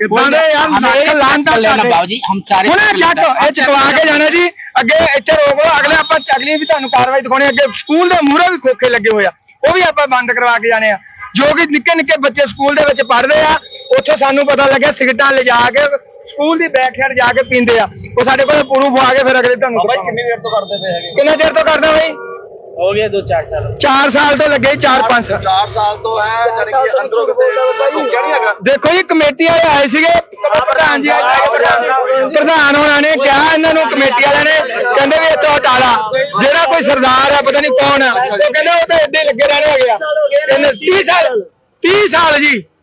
ਦੇ ਯਾਰ ਨੱਕ ਲਾਂਟਾ ਲੈਣਾ ਬਾਬੂ ਜੀ ਹਮ ਸਾਰੇ ਹੁਣੇ ਚੱਕ ਇਹ ਚਕਵਾ ਕੇ ਜਾਣਾ ਜੀ ਅੱਗੇ ਇੱਥੇ ਰੋਕ ਅਗਲੇ ਆਪਾਂ ਅਗਲੀ ਵੀ ਤੁਹਾਨੂੰ ਕਾਰਵਾਈ ਦਿਖਾਉਣੀ ਅੱਗੇ ਸਕੂਲ ਦੇ ਮੂਹਰੇ ਵੀ ਖੋਖੇ ਲੱਗੇ ਹੋਏ ਆ। ਉਹ ਵੀ ਆਪਾਂ ਬੰਦ ਕਰਵਾ ਕੇ ਜਾਣੇ ਆ। ਜੋ ਕਿ ਨਿੱਕੇ ਨਿੱਕੇ ਬੱਚੇ ਸਕੂਲ ਦੇ ਵਿੱਚ ਪੜ੍ਹਦੇ ਆ ਉੱਥੇ ਸਾਨੂੰ ਪਤਾ ਲੱਗਿਆ ਸਿਗਰਟਾਂ ਲਿਜਾ ਕੇ ਸਕੂਲ ਦੀ ਬੈਕ ਸਾਈਡ ਜਾ ਕੇ ਪੀਂਦੇ ਆ। ਉਹ ਸਾਡੇ ਕੋਲ ਪ੍ਰੂਫ ਆ ਕੇ ਫਿਰ ਅਗਲੇ ਤੁਹਾਨੂੰ ਬਾਈ ਕਿੰਨੀ ਦੇਰ ਤੋਂ ਕਰਦੇ ਪਏ ਹੈਗੇ? ਕਿੰਨਾ ਚਿਰ ਤੋਂ ਕਰਦੇ ਬਾਈ? ਹੋ ਗਿਆ 2-4 ਸਾਲ। 4 ਸਾਲ ਤੋਂ ਲੱਗੇ 4-5 ਸਾਲ। 4 ਸਾਲ ਤੋਂ ਹੈ ਜਾਨੀ ਕਿ ਅੰਦਰੋਂ ਕਿਸੇ ਰੁਕਿਆ ਨਹੀਂ ਹੈਗਾ। ਦੇਖੋ ਜੀ ਕਮੇਟੀ ਵਾਲੇ ਆਏ ਸੀਗੇ ਪ੍ਰਧਾਨ ਜੀ ਆਏ ਸੀਗੇ ਪ੍ਰਧਾਨ ਪ੍ਰਧਾਨ ਹੋਣਾ ਨੇ ਕਿਹਾ ਇਹਨਾਂ ਨੂੰ ਕਮੇਟੀ ਵਾਲਿਆਂ ਨੇ ਕਹਿੰਦੇ ਵੀ ਇੱਥੋਂ ਹਟਾ ਲਾ। ਜਿਹੜਾ ਕੋਈ ਸਰਦਾਰ ਆ ਪਤਾ ਨਹੀਂ ਕੌਣ ਆ ਉਹ ਕਹਿੰਦੇ ਉਹ ਤਾਂ ਹੀ ਲੱਗੇ ਰਹਿਣੇ ਹੈਗੇ ਆ। ਕਹਿੰਦੇ 30 ਸਾਲ 30 ਸਾਲ ਜੀ।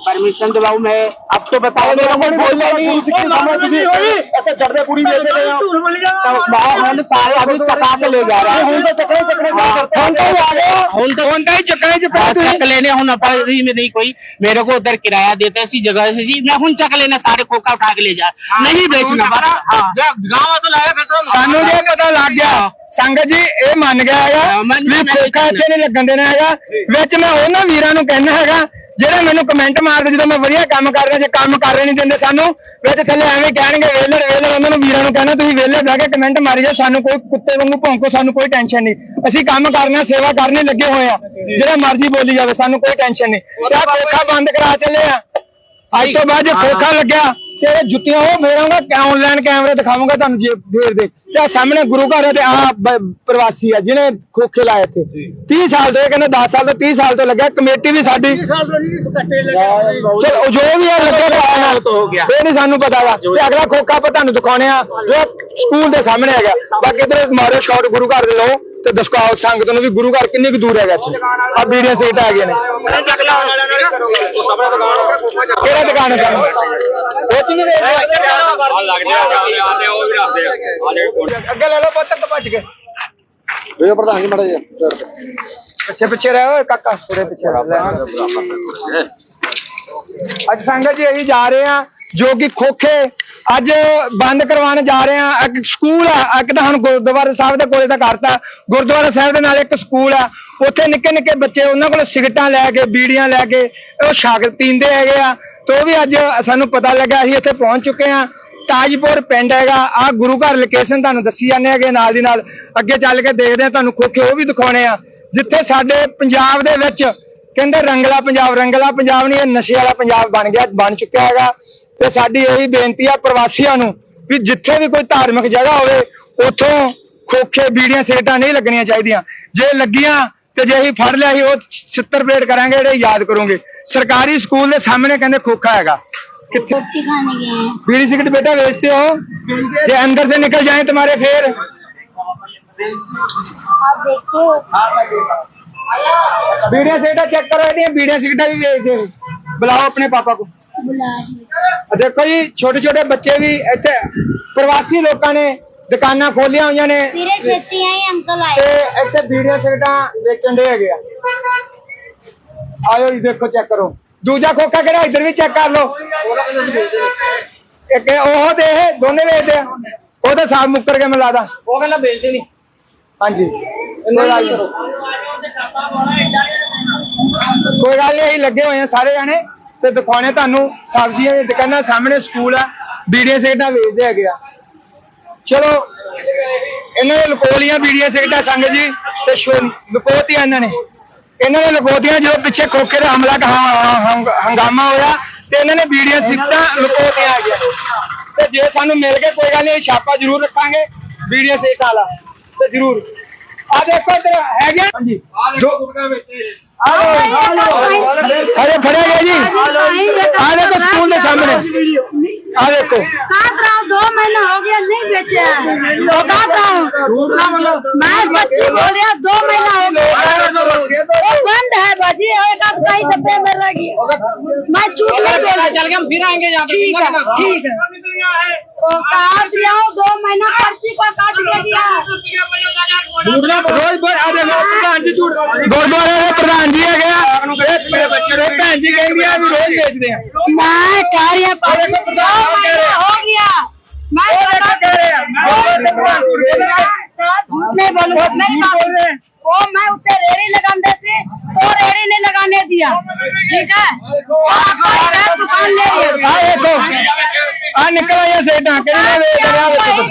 परमिशन दिलाऊं मैं अब तो बताओ मेरे को बोलना नहीं ਤੁਸੀਂ ਕੀ ਸਾਹਮਣੇ ਤੁਸੀਂ ਇੱਥੇ ਜੜਦੇ ਕੁੜੀ ਵੇਚਦੇ ਪਏ ਹੋ तो मैं हम सारे अभी चका के ले जा रहा ਹੁਣ है ਤਾਂ ਚੱਕਰੇ ਚੱਕਰੇ हाँ, ਹੁਣ ਤਾਂ ਆ ਗਿਆ ਹੁਣ ਤਾਂ ਹੁਣ ਤਾਂ ਹੀ ਚੱਕਣੇ ਚ ਪੈ हाँ, ਤੁਸੀਂ चक लेने हूं नपारी में नहीं कोई मेरे को उधर किराया देते इसी जगह से जी मैं हूं चक लेने सारे खोखा उठा के ले जा नहीं बेचना बस हाँ ਗਾਵਾਂ ਤੋਂ ਲਾਇਆ ਫਿਰ ਤਾਂ ਸਾਨੂੰ ਜੇ ਪਤਾ ਲੱਗ ਗਿਆ ਸੰਗਤ ਜੀ ਇਹ ਮੰਨ ਗਿਆ ਹੈਗਾ ਹਾਂ, ਮੰਨ ਵੀ ਗਿਆ, ਖੋਖਾ ਇੱਥੇ ਨਹੀਂ ਲੱਗਣ ਦੇਣਾ ਹੈਗਾ ਵਿੱਚ ਮੈਂ ਉਹਨਾਂ ਵੀਰਾਂ ਨੂੰ ਕਹਿਣਾ ਹੈਗਾ ਜਿਹੜੇ ਮੈਨੂੰ ਕਮੈਂਟ ਮਾਰਦੇ ਜਦੋਂ ਮੈਂ ਵਧੀਆ ਕੰਮ ਕਰ ਰਿਹਾ ਜੇ ਕੰਮ ਕਰ ਰਹੇ ਨਹੀਂ ਦਿੰਦੇ ਸਾਨੂੰ ਵਿੱਚ ਥੱਲੇ ਐਵੇਂ ਕਹਿਣਗੇ ਵੇਲੜ ਵੇਲੜ ਉਹਨਾਂ ਨੂੰ ਵੀਰਾਂ ਨੂੰ ਕਹਿਣਾ ਤੁਸੀਂ ਵੇਲੇ ਬਹਿ ਕੇ ਕਮੈਂਟ ਮਾਰੀ ਜਾਓ ਸਾਨੂੰ ਕੋਈ ਕੁੱਤੇ ਵਾਂਗੂ ਭੌਂਕੋ ਸਾਨੂੰ ਕੋਈ ਟੈਨਸ਼ਨ ਨਹੀਂ। ਅਸੀਂ ਕੰਮ ਕਰਨਾ ਸੇਵਾ ਕਰਨੇ ਲੱਗੇ ਹੋਏ ਆ ਜਿਹੜਾ ਮਰਜ਼ੀ ਬੋਲੀ ਜਾਵੇ ਸਾਨੂੰ ਕੋਈ ਟੈਨਸ਼ਨ ਨਹੀਂ। ਤੇ ਖੋਖਾ ਬੰਦ ਕਰਾ ਚੱਲੇ ਆ ਅੱਜ ਤੋਂ ਬਾਅਦ ਜੇ ਖੋਖਾ ਲੱਗਿਆ ਤੇ ਜੁੱਤੀਆਂ ਉਹ ਫੇਰਾਂਗਾ ਆਨਲਾਈਨ ਕੈਮਰੇ ਦਿਖਾਵਾਂਗਾ ਤੁਹਾਨੂੰ ਜੇ ਫੇਰ ਦੇ। ਤੇ ਆਹ ਸਾਹਮਣੇ ਗੁਰੂ ਘਰ ਹੈ ਤੇ ਆ ਪ੍ਰਵਾਸੀ ਆ ਜਿਹਨੇ ਖੋਖੇ ਲਾਏ ਇੱਥੇ। 30 ਸਾਲ ਤੋਂ ਇਹ ਕਹਿੰਦਾ 10 ਸਾਲ ਤੋਂ 30 ਸਾਲ ਤੋਂ ਲੱਗਿਆ ਕਮੇਟੀ ਵੀ ਸਾਡੀ। ਚਲੋ ਜੋ ਵੀ ਆ ਲੱਗਿਆ ਹੋਇਆ ਹੋ ਗਿਆ। ਇਹ ਨਹੀਂ ਸਾਨੂੰ ਪਤਾ ਵਾ ਤੇ ਅਗਲਾ ਖੋਖਾ ਆਪਾਂ ਤੁਹਾਨੂੰ ਦਿਖਾਉਣੇ ਆ ਜੋ ਸਕੂਲ ਦੇ ਸਾਹਮਣੇ ਹੈਗਾ। ਬਾਕੀ ਇਧਰ ਮਾਰੋ ਸ਼ਾਟ ਗੁਰੂ ਘਰ ਦੇ ਲਓ ਤੇ ਦਸਕਾਓ ਸੰਗਤ ਨੂੰ ਵੀ ਗੁਰੂ ਘਰ ਕਿੰਨੀ ਕੁ ਦੂਰ ਹੈਗਾ ਇੱਥੇ? ਆ ਵੀਡੀਓ ਸੀਟ ਆ ਗਈਆਂ ਨੇ। ਕਿਹੜਾ ਦੁਕਾਨ ਹੈ ਤੁਹਾਨੂੰ ਉਹ ਚ ਨਹੀਂ ਅੱਗੇ ਲੈ ਲਓ ਪੁੱਤ ਅੱਗੇ ਭੱਜ ਕੇ। ਵੇ ਪ੍ਰਧਾਨ ਜੀ ਮੜਾ ਜੀ ਪਿੱਛੇ ਪਿੱਛੇ ਰਹਿ ਓਏ ਕਾਕਾ ਥੋੜੇ ਪਿੱਛੇ ਰਹਿ ਲੈ। ਅੱਜ ਸੰਗਤ ਜੀ ਅਸੀਂ ਜਾ ਰਹੇ ਆ ਜੋ ਕਿ ਖੋਖੇ ਅੱਜ ਬੰਦ ਕਰਵਾਉਣ ਜਾ ਰਹੇ ਆ ਇੱਕ ਸਕੂਲ ਆ, ਇੱਕ ਤਾਂ ਹੁਣ ਗੁਰਦੁਆਰਾ ਸਾਹਿਬ ਦੇ ਕੋਲੇ ਤਾਂ ਕਰਤਾ ਗੁਰਦੁਆਰਾ ਸਾਹਿਬ ਦੇ ਨਾਲ ਇੱਕ ਸਕੂਲ ਆ। ਉੱਥੇ ਨਿੱਕੇ ਨਿੱਕੇ ਬੱਚੇ ਉਹਨਾਂ ਕੋਲ ਸਿਗਰਟਾਂ ਲੈ ਕੇ, ਬੀੜੀਆਂ ਲੈ ਕੇ ਉਹ ਸ਼ਾਗਰ ਪੀਂਦੇ ਹੈਗੇ ਆ। ਤੇ ਉਹ ਵੀ ਅੱਜ ਸਾਨੂੰ ਪਤਾ ਲੱਗਾ ਅਸੀਂ ਇੱਥੇ ਪਹੁੰਚ ਚੁੱਕੇ ਆ ਤਾਜਪੁਰ ਪਿੰਡ ਹੈਗਾ, ਆ ਗੁਰੂ ਘਰ ਲੋਕੇਸ਼ਨ ਤੁਹਾਨੂੰ ਦੱਸੀ ਜਾਂਦੇ ਹੈਗੇ ਨਾਲ ਦੀ ਨਾਲ। ਅੱਗੇ ਚੱਲ ਕੇ ਦੇਖਦੇ ਆ ਤੁਹਾਨੂੰ ਖੋਖੇ ਉਹ ਵੀ ਦਿਖਾਉਣੇ ਆ। ਜਿੱਥੇ ਸਾਡੇ ਪੰਜਾਬ ਦੇ ਵਿੱਚ ਕਹਿੰਦੇ ਰੰਗਲਾ ਪੰਜਾਬ ਰੰਗਲਾ ਪੰਜਾਬ ਨਹੀਂ, ਇਹ ਨਸ਼ੇ ਵਾਲਾ ਪੰਜਾਬ ਬਣ ਗਿਆ, ਬਣ ਚੁੱਕਿਆ ਹੈਗਾ। ਤੇ ਸਾਡੀ ਇਹੀ ਬੇਨਤੀ ਆ ਪ੍ਰਵਾਸੀਆਂ ਨੂੰ ਵੀ ਜਿੱਥੇ ਵੀ ਕੋਈ ਧਾਰਮਿਕ ਜਗ੍ਹਾ ਹੋਵੇ ਉੱਥੋਂ ਖੋਖੇ ਬੀੜੀਆਂ ਸਿਗਰਟਾਂ ਨਹੀਂ ਲੱਗਣੀਆਂ ਚਾਹੀਦੀਆਂ ਜੇ ਲੱਗੀਆਂ ਤੇ ਜੇ ਅਸੀਂ ਫੜ ਲਿਆ ਸੀ ਉਹ 70 ਪਲੇਟ ਕਰਾਂਗੇ ਜਿਹੜੇ ਯਾਦ ਕਰੋਗੇ ਸਰਕਾਰੀ ਸਕੂਲ ਦੇ ਸਾਹਮਣੇ ਕਹਿੰਦੇ ਖੋਖਾ ਹੈਗਾ ਕਿੱਥੇ रोटी खाने गए हैं बीड़ी सिगरेट बेटा बेचते हो ये अंदर से निकल जाए तुम्हारे फिर आप देखो ਵੀਡੀਓ ਸਿਗਰਟਾਂ ਚੈੱਕ ਕਰੋ ਇਹਦੀਆਂ ਵੀਡੀਓ ਸਿਗਰਟਾਂ ਵੀ ਵੇਚਦੇ ਨੇ ਬੁਲਾਓ ਆਪਣੇ ਪਾਪਾ ਕੋ बुला ਆ ਦੇਖੋ ਜੀ ਛੋਟੇ ਛੋਟੇ ਬੱਚੇ ਵੀ ਇੱਥੇ ਪ੍ਰਵਾਸੀ ਲੋਕਾਂ ਨੇ ਦੁਕਾਨਾਂ ਖੋਲੀਆਂ ਹੋਈਆਂ ਨੇ। ਵੀਰੇ ਛੇਤੀ ਆਏ ਅੰਕਲ ਆਏ। ਤੇ ਇੱਥੇ ਬੀੜੀਆਂ ਸਿਗਰਟਾਂ ਵੇਚਣ ਦੇ ਹੈਗੇ ਆ। ਆਇਓ ਜੀ ਦੇਖੋ ਚੈੱਕ ਕਰੋ। ਦੂਜਾ ਖੋਖਾ ਕਿਹੜਾ ਇੱਧਰ ਵੀ ਚੈੱਕ ਕਰ ਲਓ। ਇੱਕ ਉਹ ਤੇ ਇਹ ਦੋਨੇ ਵੇਚਦੇ ਆ। ਉਹ ਤਾਂ ਸਾਫ਼ ਮੁੱਕਰ ਕੇ ਮਿਲਾਦਾ ਉਹ ਕਹਿੰਦਾ ਵੇਚਦੇ ਨਹੀਂ। ਹਾਂਜੀ। ਕੋਈ ਗੱਲ ਨਹੀਂ ਲੱਗੇ ਹੋਏ ਆ ਸਾਰੇ ਜਾਣੇ। ਤੇ ਦਿਖਾਉਣੇ ਤੁਹਾਨੂੰ ਸਬਜ਼ੀਆਂ ਦੀ ਦੁਕਾਨਾਂ ਸਾਹਮਣੇ ਸਕੂਲ ਆ ਬੀੜੀਆਂ ਸਿਗਰਟਾਂ ਵੇਚਦੇ ਹੈਗੇ ਆ। ਚਲੋ ਇਹਨਾਂ ਨੇ ਲਕੋਲੀਆਂ ਬੀੜੀਆਂ ਸਿਗਰਟਾਂ ਸੰਗ ਜੀ ਤੇ ਲੁਕੋਤੀਆਂ ਇਹਨਾਂ ਨੇ। ਇਹਨਾਂ ਨੇ ਲਕੋਤੀਆਂ ਜਦੋਂ ਪਿੱਛੇ ਖੋਖੇ ਦਾ ਹਮਲਾ ਹੰਗਾਮਾ ਹੋਇਆ ਤੇ ਇਹਨਾਂ ਨੇ ਬੀੜੀਆਂ ਸਿਗਰਟਾਂ ਲੁਕੋਤੀਆਂ ਆ ਗਿਆ ਤੇ ਜੇ ਸਾਨੂੰ ਮਿਲ ਕੇ ਕੋਈ ਗੱਲ ਨਹੀਂ ਛਾਪਾ ਜ਼ਰੂਰ ਰੱਖਾਂਗੇ ਬੀੜੀਆਂ ਸਿਗਰਟਾਂ ਵਾਲਾ। ਤੇ ਜ਼ਰੂਰ। ਆ ਦੇਖੋ ਇੱਧਰ ਹੈਗੇ ਹਾਂਜੀ। ਆ ਹਰੇ ਫੜਿਆ ਗਿਆ ਜੀ। ਆ ਦੇਖੋ ਸਕੂਲ ਦੇ ਸਾਹਮਣੇ। आ दो महीना हो गया नहीं बेचे तो मैं बच्ची बोल रहा दो महीना हो गया। बंद है बाजी एक आध ही डब्बे में रह मैं चूट नहीं बोल रहा। चल के फिर आएँगे यहाँ ठीक है तो ठीक दो महीना प्रधान जी झूठ है। गया। भैन जी कह दिया रोज बेच रहे मैं कह रही हूँ महीना हो गया मैं ਕਹਿ ਰਹੇ ਆ ਮੈਂ ਉਹਦੇ ਪ੍ਰਧਾਨ ਝੂਠ ਬੋਲ ਰਹੇ ਆ। झूठ नहीं बोलूंगा मेरी झूठ बोल रहे हैं। वो मैं उसे रेड़ी लगाने से तो रेड़ी नहीं लगाने दिया ठीक है आपको एक दुकान ले लिया ਆ ਦੇਖੋ ਆ ਨਿਕਲ ਆਈਆਂ ਸੇਡਾਂ ਕਿਹੜੀ ਨੇ ਵੇਚ ਰਿਹਾ ਵੇਚੋ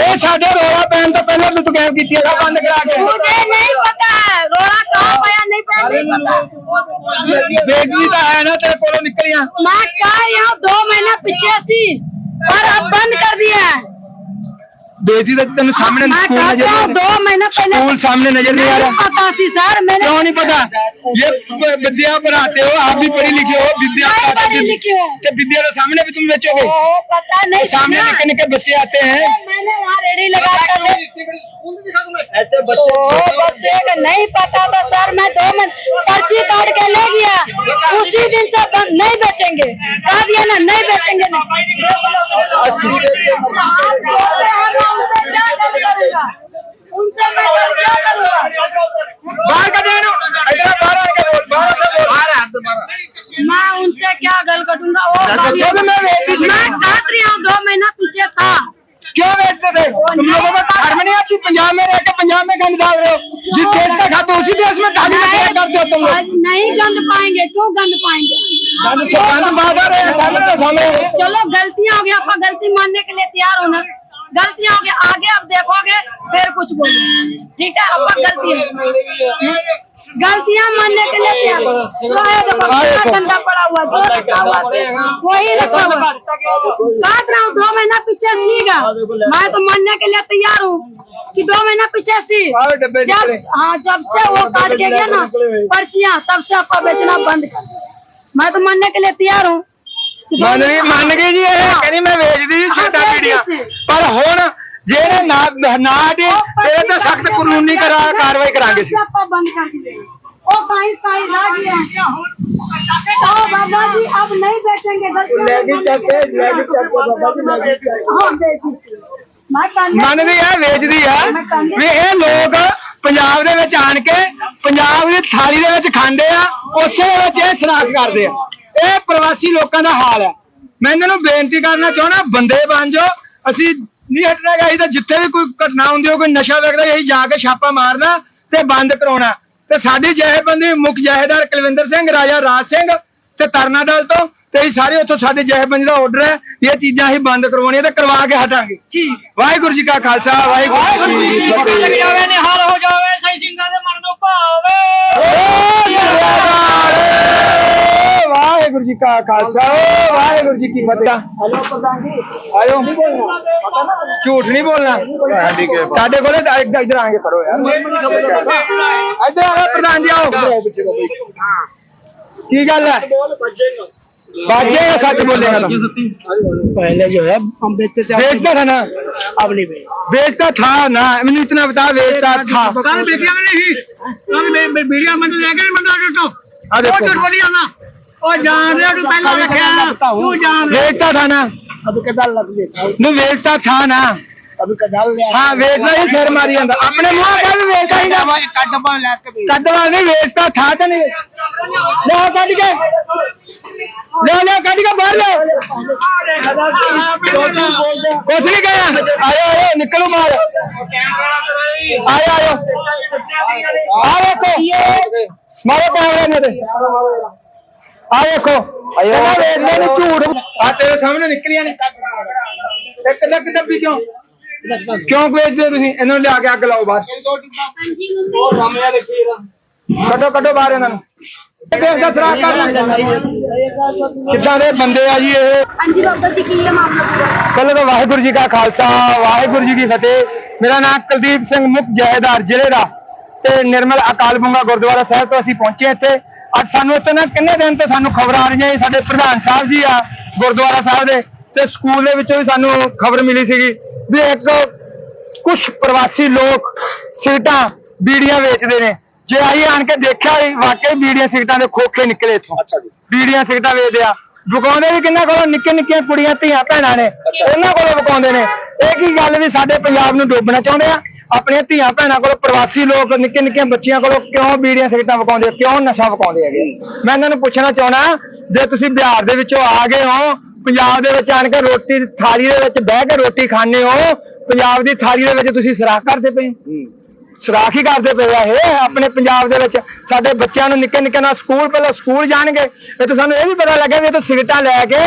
ਇਹ ਸਾਡੇ ਰੋਲਾ ਪੈਣ ਤੋਂ ਪਹਿਲਾਂ ਤੂੰ ਦੁਕਾਨ ਕੀਤੀ ਆ ਬੰਦ ਕਰਾ ਕੇ मुझे नहीं पता है रोड़ा कहाँ बेचनी तो है ना तेरे को निकलिया मैं कह रही हूँ दो महीना पीछे सी पर अब बंद कर दिया है भेजी तक तेन सामने स्कूल नज़र दो महीना स्कूल सामने नज़र नहीं आ रहा पता सी सर मैंने क्यों नहीं पता ये विद्या पढ़ाते हो आप भी पढ़ी लिखे हो विद्या लिखी हो तो विद्या के सामने भी तुम बेचोगे पता नहीं सामने निकल निकल बच्चे आते हैं मैंने बच्चे नहीं पता था सर मैं दो मिनट पर्ची काट के ले गया उसी दिन से नहीं बेचेंगे दिया ना नहीं बेचेंगे बाहर का देनो इधर बाहर आके बोल बाहर से बोल मैं उनसे क्या गल कटूंगा वो अच्छा, सब मैं बेचती थी। मैं काट रही हूँ दो महीना पीछे था क्यों बेचते थे तुम लोगों को शर्म नहीं आती पंजाब में रह के पंजाब में गंद डाल रहे हो जिस देश का खाते हो उसी देश में खाली में करते हो तुम लोग आज नहीं गंद पाएंगे क्यों गंद पाएंगे गंद तो गंद बात आ रहे हैं सामने तो सामने चलो गलतियां हो गई आपका गलती मानने के लिए तैयार होना गलतियाँ हो गई आगे अब देखोगे फिर कुछ बोलोगे। ठीक है? आपका गलती है। गलतियाँ मानने के लिए तैयार हो। तो कितना गंदा पड़ा हुआ है, जो रखा हुआ वही रखा हुआ है। काट रहा हूँ दो महीना पीछे सीगा मैं तो मानने के लिए तैयार हूँ कि दो महीना पीछे सी जब हाँ जब से वो काट के गया ना पर्चियाँ तब से आपका बेचना बंद कर मैं तो मानने के लिए तैयार हूँ। दो ਮੰਨ ਗਈ ਜੀ ਇਹ। ਮੈਂ ਵੇਚਦੀ ਪਰ ਹੁਣ ਜਿਹੜੇ ਨਾ ਨਾ ਦੇ ਸਖਤ ਕਾਨੂੰਨੀ ਕਾਰਵਾਈ ਕਰਾਂਗੇ ਮੰਨਦੀ ਆ। ਵੇਚਦੀ ਆ। ਵੀ ਇਹ ਲੋਕ ਪੰਜਾਬ ਦੇ ਵਿੱਚ ਆਣ ਕੇ ਪੰਜਾਬ ਦੀ ਥਾਲੀ ਦੇ ਵਿੱਚ ਖਾਂਦੇ ਆ ਉਸੇ ਵਿੱਚ ਇਹ ਸਨਾਖ ਕਰਦੇ ਆ। ਇਹ ਪ੍ਰਵਾਸੀ ਲੋਕਾਂ ਦਾ ਹਾਲ ਹੈ। ਮੈਂ ਇਹਨਾਂ ਨੂੰ ਬੇਨਤੀ ਕਰਨਾ ਚਾਹਣਾ ਬੰਦੇ ਬਣ ਜਾਓ। ਅਸੀਂ ਨਹੀਂ ਹਟਣਾ ਗਾ, ਅਸੀਂ ਤਾਂ ਜਿੱਥੇ ਵੀ ਕੋਈ ਘਟਨਾ ਹੁੰਦੀ ਹੋ ਕੋਈ ਨਸ਼ਾ ਵੇਚਦਾ ਅਸੀਂ ਜਾ ਕੇ ਛਾਪਾ ਮਾਰਨਾ ਤੇ ਬੰਦ ਕਰਾਉਣਾ। ਤੇ ਸਾਡੀ ਜਥੇਬੰਦੀ ਮੁੱਖ ਜਥੇਦਾਰ ਕੁਲਵਿੰਦਰ ਸਿੰਘ ਰਾਜਾ ਰਾਜ ਸਿੰਘ ਤੇ ਤਰਨਾ ਦਲ ਤੋਂ ਤੇ ਸਾਰੇ ਉੱਥੋਂ ਸਾਡੇ ਜਥੇਬੰਦੀ ਦਾ ਆਰਡਰ ਹੈ ਇਹ ਚੀਜ਼ਾਂ ਅਸੀਂ ਬੰਦ ਕਰਵਾਉਣੀਆਂ ਤੇ ਕਰਵਾ ਕੇ ਹਟਾਂਗੇ। ਵਾਹਿਗੁਰੂ ਜੀ ਕਾ ਖਾਲਸਾ ਵਾਹਿਗੁਰੂ ਜੀ ਕੀ ਫਤਿਹ। ਭਾਵੇ ਵਾਹਿਗੁਰੂ ਜੀ ਕਾ ਖਾਲਸਾ ਵਾਹਿਗੁਰੂ ਜੀ ਕੀ ਫਤਿਹ। ਹੈਲੋ ਪ੍ਰਧਾਨ ਜੀ। ਆਇਓ। ਝੂਠ ਨਹੀਂ ਬੋਲਣਾ। ਤੁਹਾਡੇ ਕੋਲੇ ਇੱਧਰ ਆਣਗੇ ਖੜੋ ਯਾਰ। ਇੱਧਰ ਆਓ ਪ੍ਰਧਾਨ ਜੀ ਆਓ। ਕੀ ਗੱਲ ਹੈ? बाजे या सच बोलेगा तो पहले जो है हम बेचते थे बेचता था ना अब नहीं बेच बेचता था ना मैंने इतना बता बेचता था कल बेटिया में नहीं कल मीडिया में लेकर मतलब तो आ देखो बोलिए ना ओ जान रहे तू पहले रखा तू जान बेचता था ना अभी कदाल लग देता नु बेचता था ना अभी कदाल ले हाँ बेचना ही सिर मारी ਜਾਂਦਾ अपने मुंह का भी बेचता ही ना डब्बा ला के बेच कदवा नहीं बेचता था तो नहीं ले आओ कट के ले ले कट के बाहर ले कुछ नहीं कहा आयो आयो निकलो मार आयो आयो आ देखो मारो कैमरे में दे आ देखो ਕਹਿੰਦਾ ਵੇਚਦੇ ਨੇ ਝੂਠ ਆ ਤੇਰੇ ਸਾਹਮਣੇ ਨਿਕਲੀਆਂ ਨੇ ਇੱਕ ਲੱਖ ਡੱਬੀ ਕਿਉਂ ਕਿਉਂ ਭੇਜਦੇ ਤੁਸੀਂ? ਇਹਨਾਂ ਨੂੰ ਲਿਆ ਕੇ ਅੱਗ ਲਾਓ ਬਾਹਰ। ਕੱਢੋ ਕੱਢੋ ਬਾਹਰ ਇਹਨਾਂ ਨੂੰ। ਇਹ ਦੇਸ਼ ਦਾ ਸਰਾਪ ਕਰਨਾ ਕਿੱਦਾਂ ਦੇ ਬੰਦੇ ਆ ਜੀ ਇਹ? ਹਾਂਜੀ ਬਾਬਾ ਜੀ ਕੀ ਹੈ ਮਾਮਲਾ ਪੂਰਾ? ਪਹਿਲਾਂ ਤਾਂ ਵਾਹਿਗੁਰੂ ਜੀ ਕਾ ਖਾਲਸਾ ਵਾਹਿਗੁਰੂ ਜੀ ਕੀ ਫਤਿਹ। ਮੇਰਾ ਨਾਮ ਕੁਲਦੀਪ ਸਿੰਘ ਮੁੱਖ ਜੈਦਾਰ ਜ਼ਿਲ੍ਹੇ ਦਾ ਤੇ ਨਿਰਮਲ ਅਕਾਲ ਬੁੰਗਾ ਗੁਰਦੁਆਰਾ ਸਾਹਿਬ ਤੋਂ ਅਸੀਂ ਪਹੁੰਚੇ ਇੱਥੇ। ਅੱਜ ਸਾਨੂੰ ਇੱਥੇ ਨਾ ਕਿੰਨੇ ਦਿਨ ਤੋਂ ਸਾਨੂੰ ਖਬਰਾਂ ਆ ਰਹੀਆਂ ਸੀ ਸਾਡੇ ਪ੍ਰਧਾਨ ਸਾਹਿਬ ਜੀ ਆ ਗੁਰਦੁਆਰਾ ਸਾਹਿਬ ਦੇ ਤੇ ਸਕੂਲ ਦੇ ਵਿੱਚੋਂ ਵੀ ਸਾਨੂੰ ਖਬਰ ਮਿਲੀ ਸੀਗੀ। ਵੀ ਇੱਕ ਕੁਝ ਪ੍ਰਵਾਸੀ ਲੋਕ ਸਿਗਟਾਂ ਬੀੜੀਆਂ ਵੇਚਦੇ ਨੇ। ਜੇ ਆਈ ਆਣ ਕੇ ਦੇਖਿਆ ਵਾਕਈ ਬੀੜੀਆਂ ਸਿਗਟਾਂ ਦੇ ਖੋਖੇ ਨਿਕਲੇ ਇੱਥੋਂ। ਅੱਛਾ ਜੀ। ਬੀੜੀਆਂ ਸਿਗਟਾਂ ਵੇਚਦੇ ਆ। ਵਿਕਾਉਂਦੇ ਵੀ ਕਿੰਨਾ ਕੋਲੋਂ? ਨਿੱਕੇ ਨਿੱਕੀਆਂ ਕੁੜੀਆਂ ਧੀਆਂ ਭੈਣਾਂ ਨੇ। ਉਹਨਾਂ ਕੋਲੋਂ ਵਿਕਾਉਂਦੇ ਨੇ। ਇਹ ਕੀ ਗੱਲ ਵੀ ਸਾਡੇ ਪੰਜਾਬ ਨੂੰ ਡੋਬਣਾ ਚਾਹੁੰਦੇ ਆ? ਆਪਣੀਆਂ ਧੀਆਂ ਭੈਣਾਂ ਕੋਲੋਂ ਪ੍ਰਵਾਸੀ ਲੋਕ ਨਿੱਕੇ ਨਿੱਕੀਆਂ ਬੱਚੀਆਂ ਕੋਲੋਂ ਕਿਉਂ ਬੀੜੀਆਂ ਸਿਗਟਾਂ ਵਿਕਾਉਂਦੇ ਕਿਉਂ ਨਸ਼ਾ ਵਿਕਾਉਂਦੇ ਹੈਗੇ ਮੈਂ ਇਹਨਾਂ ਨੂੰ ਪੁੱਛਣਾ ਚਾਹਣਾ ਜੇ ਤੁਸੀਂ ਬਿਹਾਰ ਦੇ ਵਿੱਚੋਂ ਆ ਗਏ ਹੋ ਪੰਜਾਬ ਦੇ ਵਿੱਚ ਆਣ ਕੇ ਰੋਟੀ ਦੀ ਥਾਲੀ ਦੇ ਵਿੱਚ ਬਹਿ ਕੇ ਰੋਟੀ ਖਾਣੇ ਹੋ ਪੰਜਾਬ ਦੀ ਥਾਲੀ ਦੇ ਵਿੱਚ ਤੁਸੀਂ ਸਰਾਖ ਕਰਦੇ ਪਏ ਸਰਾਖ ਹੀ ਕਰਦੇ ਪਏ ਆ ਇਹ ਆਪਣੇ ਪੰਜਾਬ ਦੇ ਵਿੱਚ। ਸਾਡੇ ਬੱਚਿਆਂ ਨੂੰ ਨਿੱਕੇ ਨਿੱਕੇ ਨਾਲ ਸਕੂਲ ਪਹਿਲਾਂ ਸਕੂਲ ਜਾਣਗੇ ਇਹ ਤਾਂ ਸਾਨੂੰ ਇਹ ਵੀ ਪਤਾ ਲੱਗਿਆ ਵੀ ਇਹ ਤਾਂ ਸਿਗਰਟਾਂ ਲੈ ਕੇ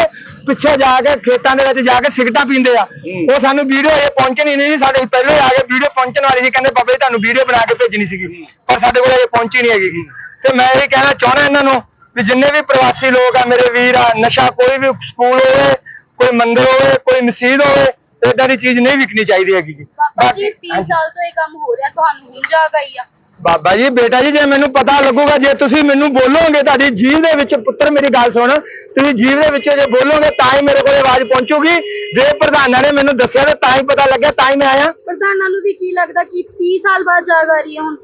ਪਿੱਛੇ ਜਾ ਕੇ ਖੇਤਾਂ ਦੇ ਵਿੱਚ ਜਾ ਕੇ ਸਿਗਰਟਾਂ ਪੀਂਦੇ ਆ। ਉਹ ਸਾਨੂੰ ਵੀਡੀਓ ਇਹ ਪਹੁੰਚਣੀ ਨਹੀਂ ਸੀ ਸਾਡੇ ਪਹਿਲੇ ਆ ਕੇ ਵੀਡੀਓ ਪਹੁੰਚਣ ਵਾਲੀ ਸੀ ਕਹਿੰਦੇ ਬਾਬਾ ਜੀ ਤੁਹਾਨੂੰ ਵੀਡੀਓ ਬਣਾ ਕੇ ਭੇਜਣੀ ਸੀਗੀ ਪਰ ਸਾਡੇ ਕੋਲ ਇਹ ਪਹੁੰਚੀ ਨਹੀਂ ਹੈਗੀ। ਤੇ ਮੈਂ ਇਹ ਕਹਿਣਾ ਚਾਹੁੰਦਾ ਇਹਨਾਂ ਨੂੰ ਵੀ ਜਿੰਨੇ ਵੀ ਪ੍ਰਵਾਸੀ ਲੋਕ ਆ ਮੇਰੇ ਵੀਰ ਆ ਨਸ਼ਾ ਕੋਈ ਵੀ ਸਕੂਲ ਹੋਵੇ ਕੋਈ ਮੰਦਿਰ ਹੋਵੇ ਕੋਈ ਮਸਜਿਦ ਹੋਵੇ ਏਦਾਂ ਦੀ ਚੀਜ਼ ਨਹੀਂ ਵਿਕਣੀ ਚਾਹੀਦੀ ਹੈਗੀ ਬਾਬਾ ਜੀ 30 ਸਾਲ ਤੋਂ ਇਹ ਕੰਮ ਹੋ ਰਿਹਾ ਤੁਹਾਨੂੰ ਹੁਣ ਜਾਗ ਆਈ ਆ। ਬਾਬਾ ਜੀ ਬੇਟਾ ਜੀ ਜੇ ਮੈਨੂੰ ਪਤਾ ਲੱਗੂਗਾ ਜੇ ਤੁਸੀਂ ਮੈਨੂੰ ਬੋਲੋਗੇ ਤੁਹਾਡੀ ਜੀਵ ਦੇ ਵਿੱਚ ਪੁੱਤਰ ਮੇਰੀ ਗੱਲ ਸੁਣ ਤੁਸੀਂ ਜੀਵ ਦੇ ਵਿੱਚ ਜੇ ਬੋਲੋਗੇ ਤਾਂ ਹੀ ਮੇਰੇ ਕੋਲ ਆਵਾਜ਼ ਪਹੁੰਚੂਗੀ। ਜੇ ਪ੍ਰਧਾਨਾਂ ਨੇ ਮੈਨੂੰ ਦੱਸਿਆ ਤਾਂ ਤਾਂ ਹੀ ਪਤਾ ਲੱਗਿਆ ਤਾਂ ਹੀ ਮੈਂ ਆਇਆ। ਪ੍ਰਧਾਨਾਂ ਨੂੰ ਵੀ ਕੀ ਲੱਗਦਾ ਕਿ 30 ਸਾਲ ਬਾਅਦ ਜਾਗ ਆ ਰਹੀ ਹੈ ਹੁਣ?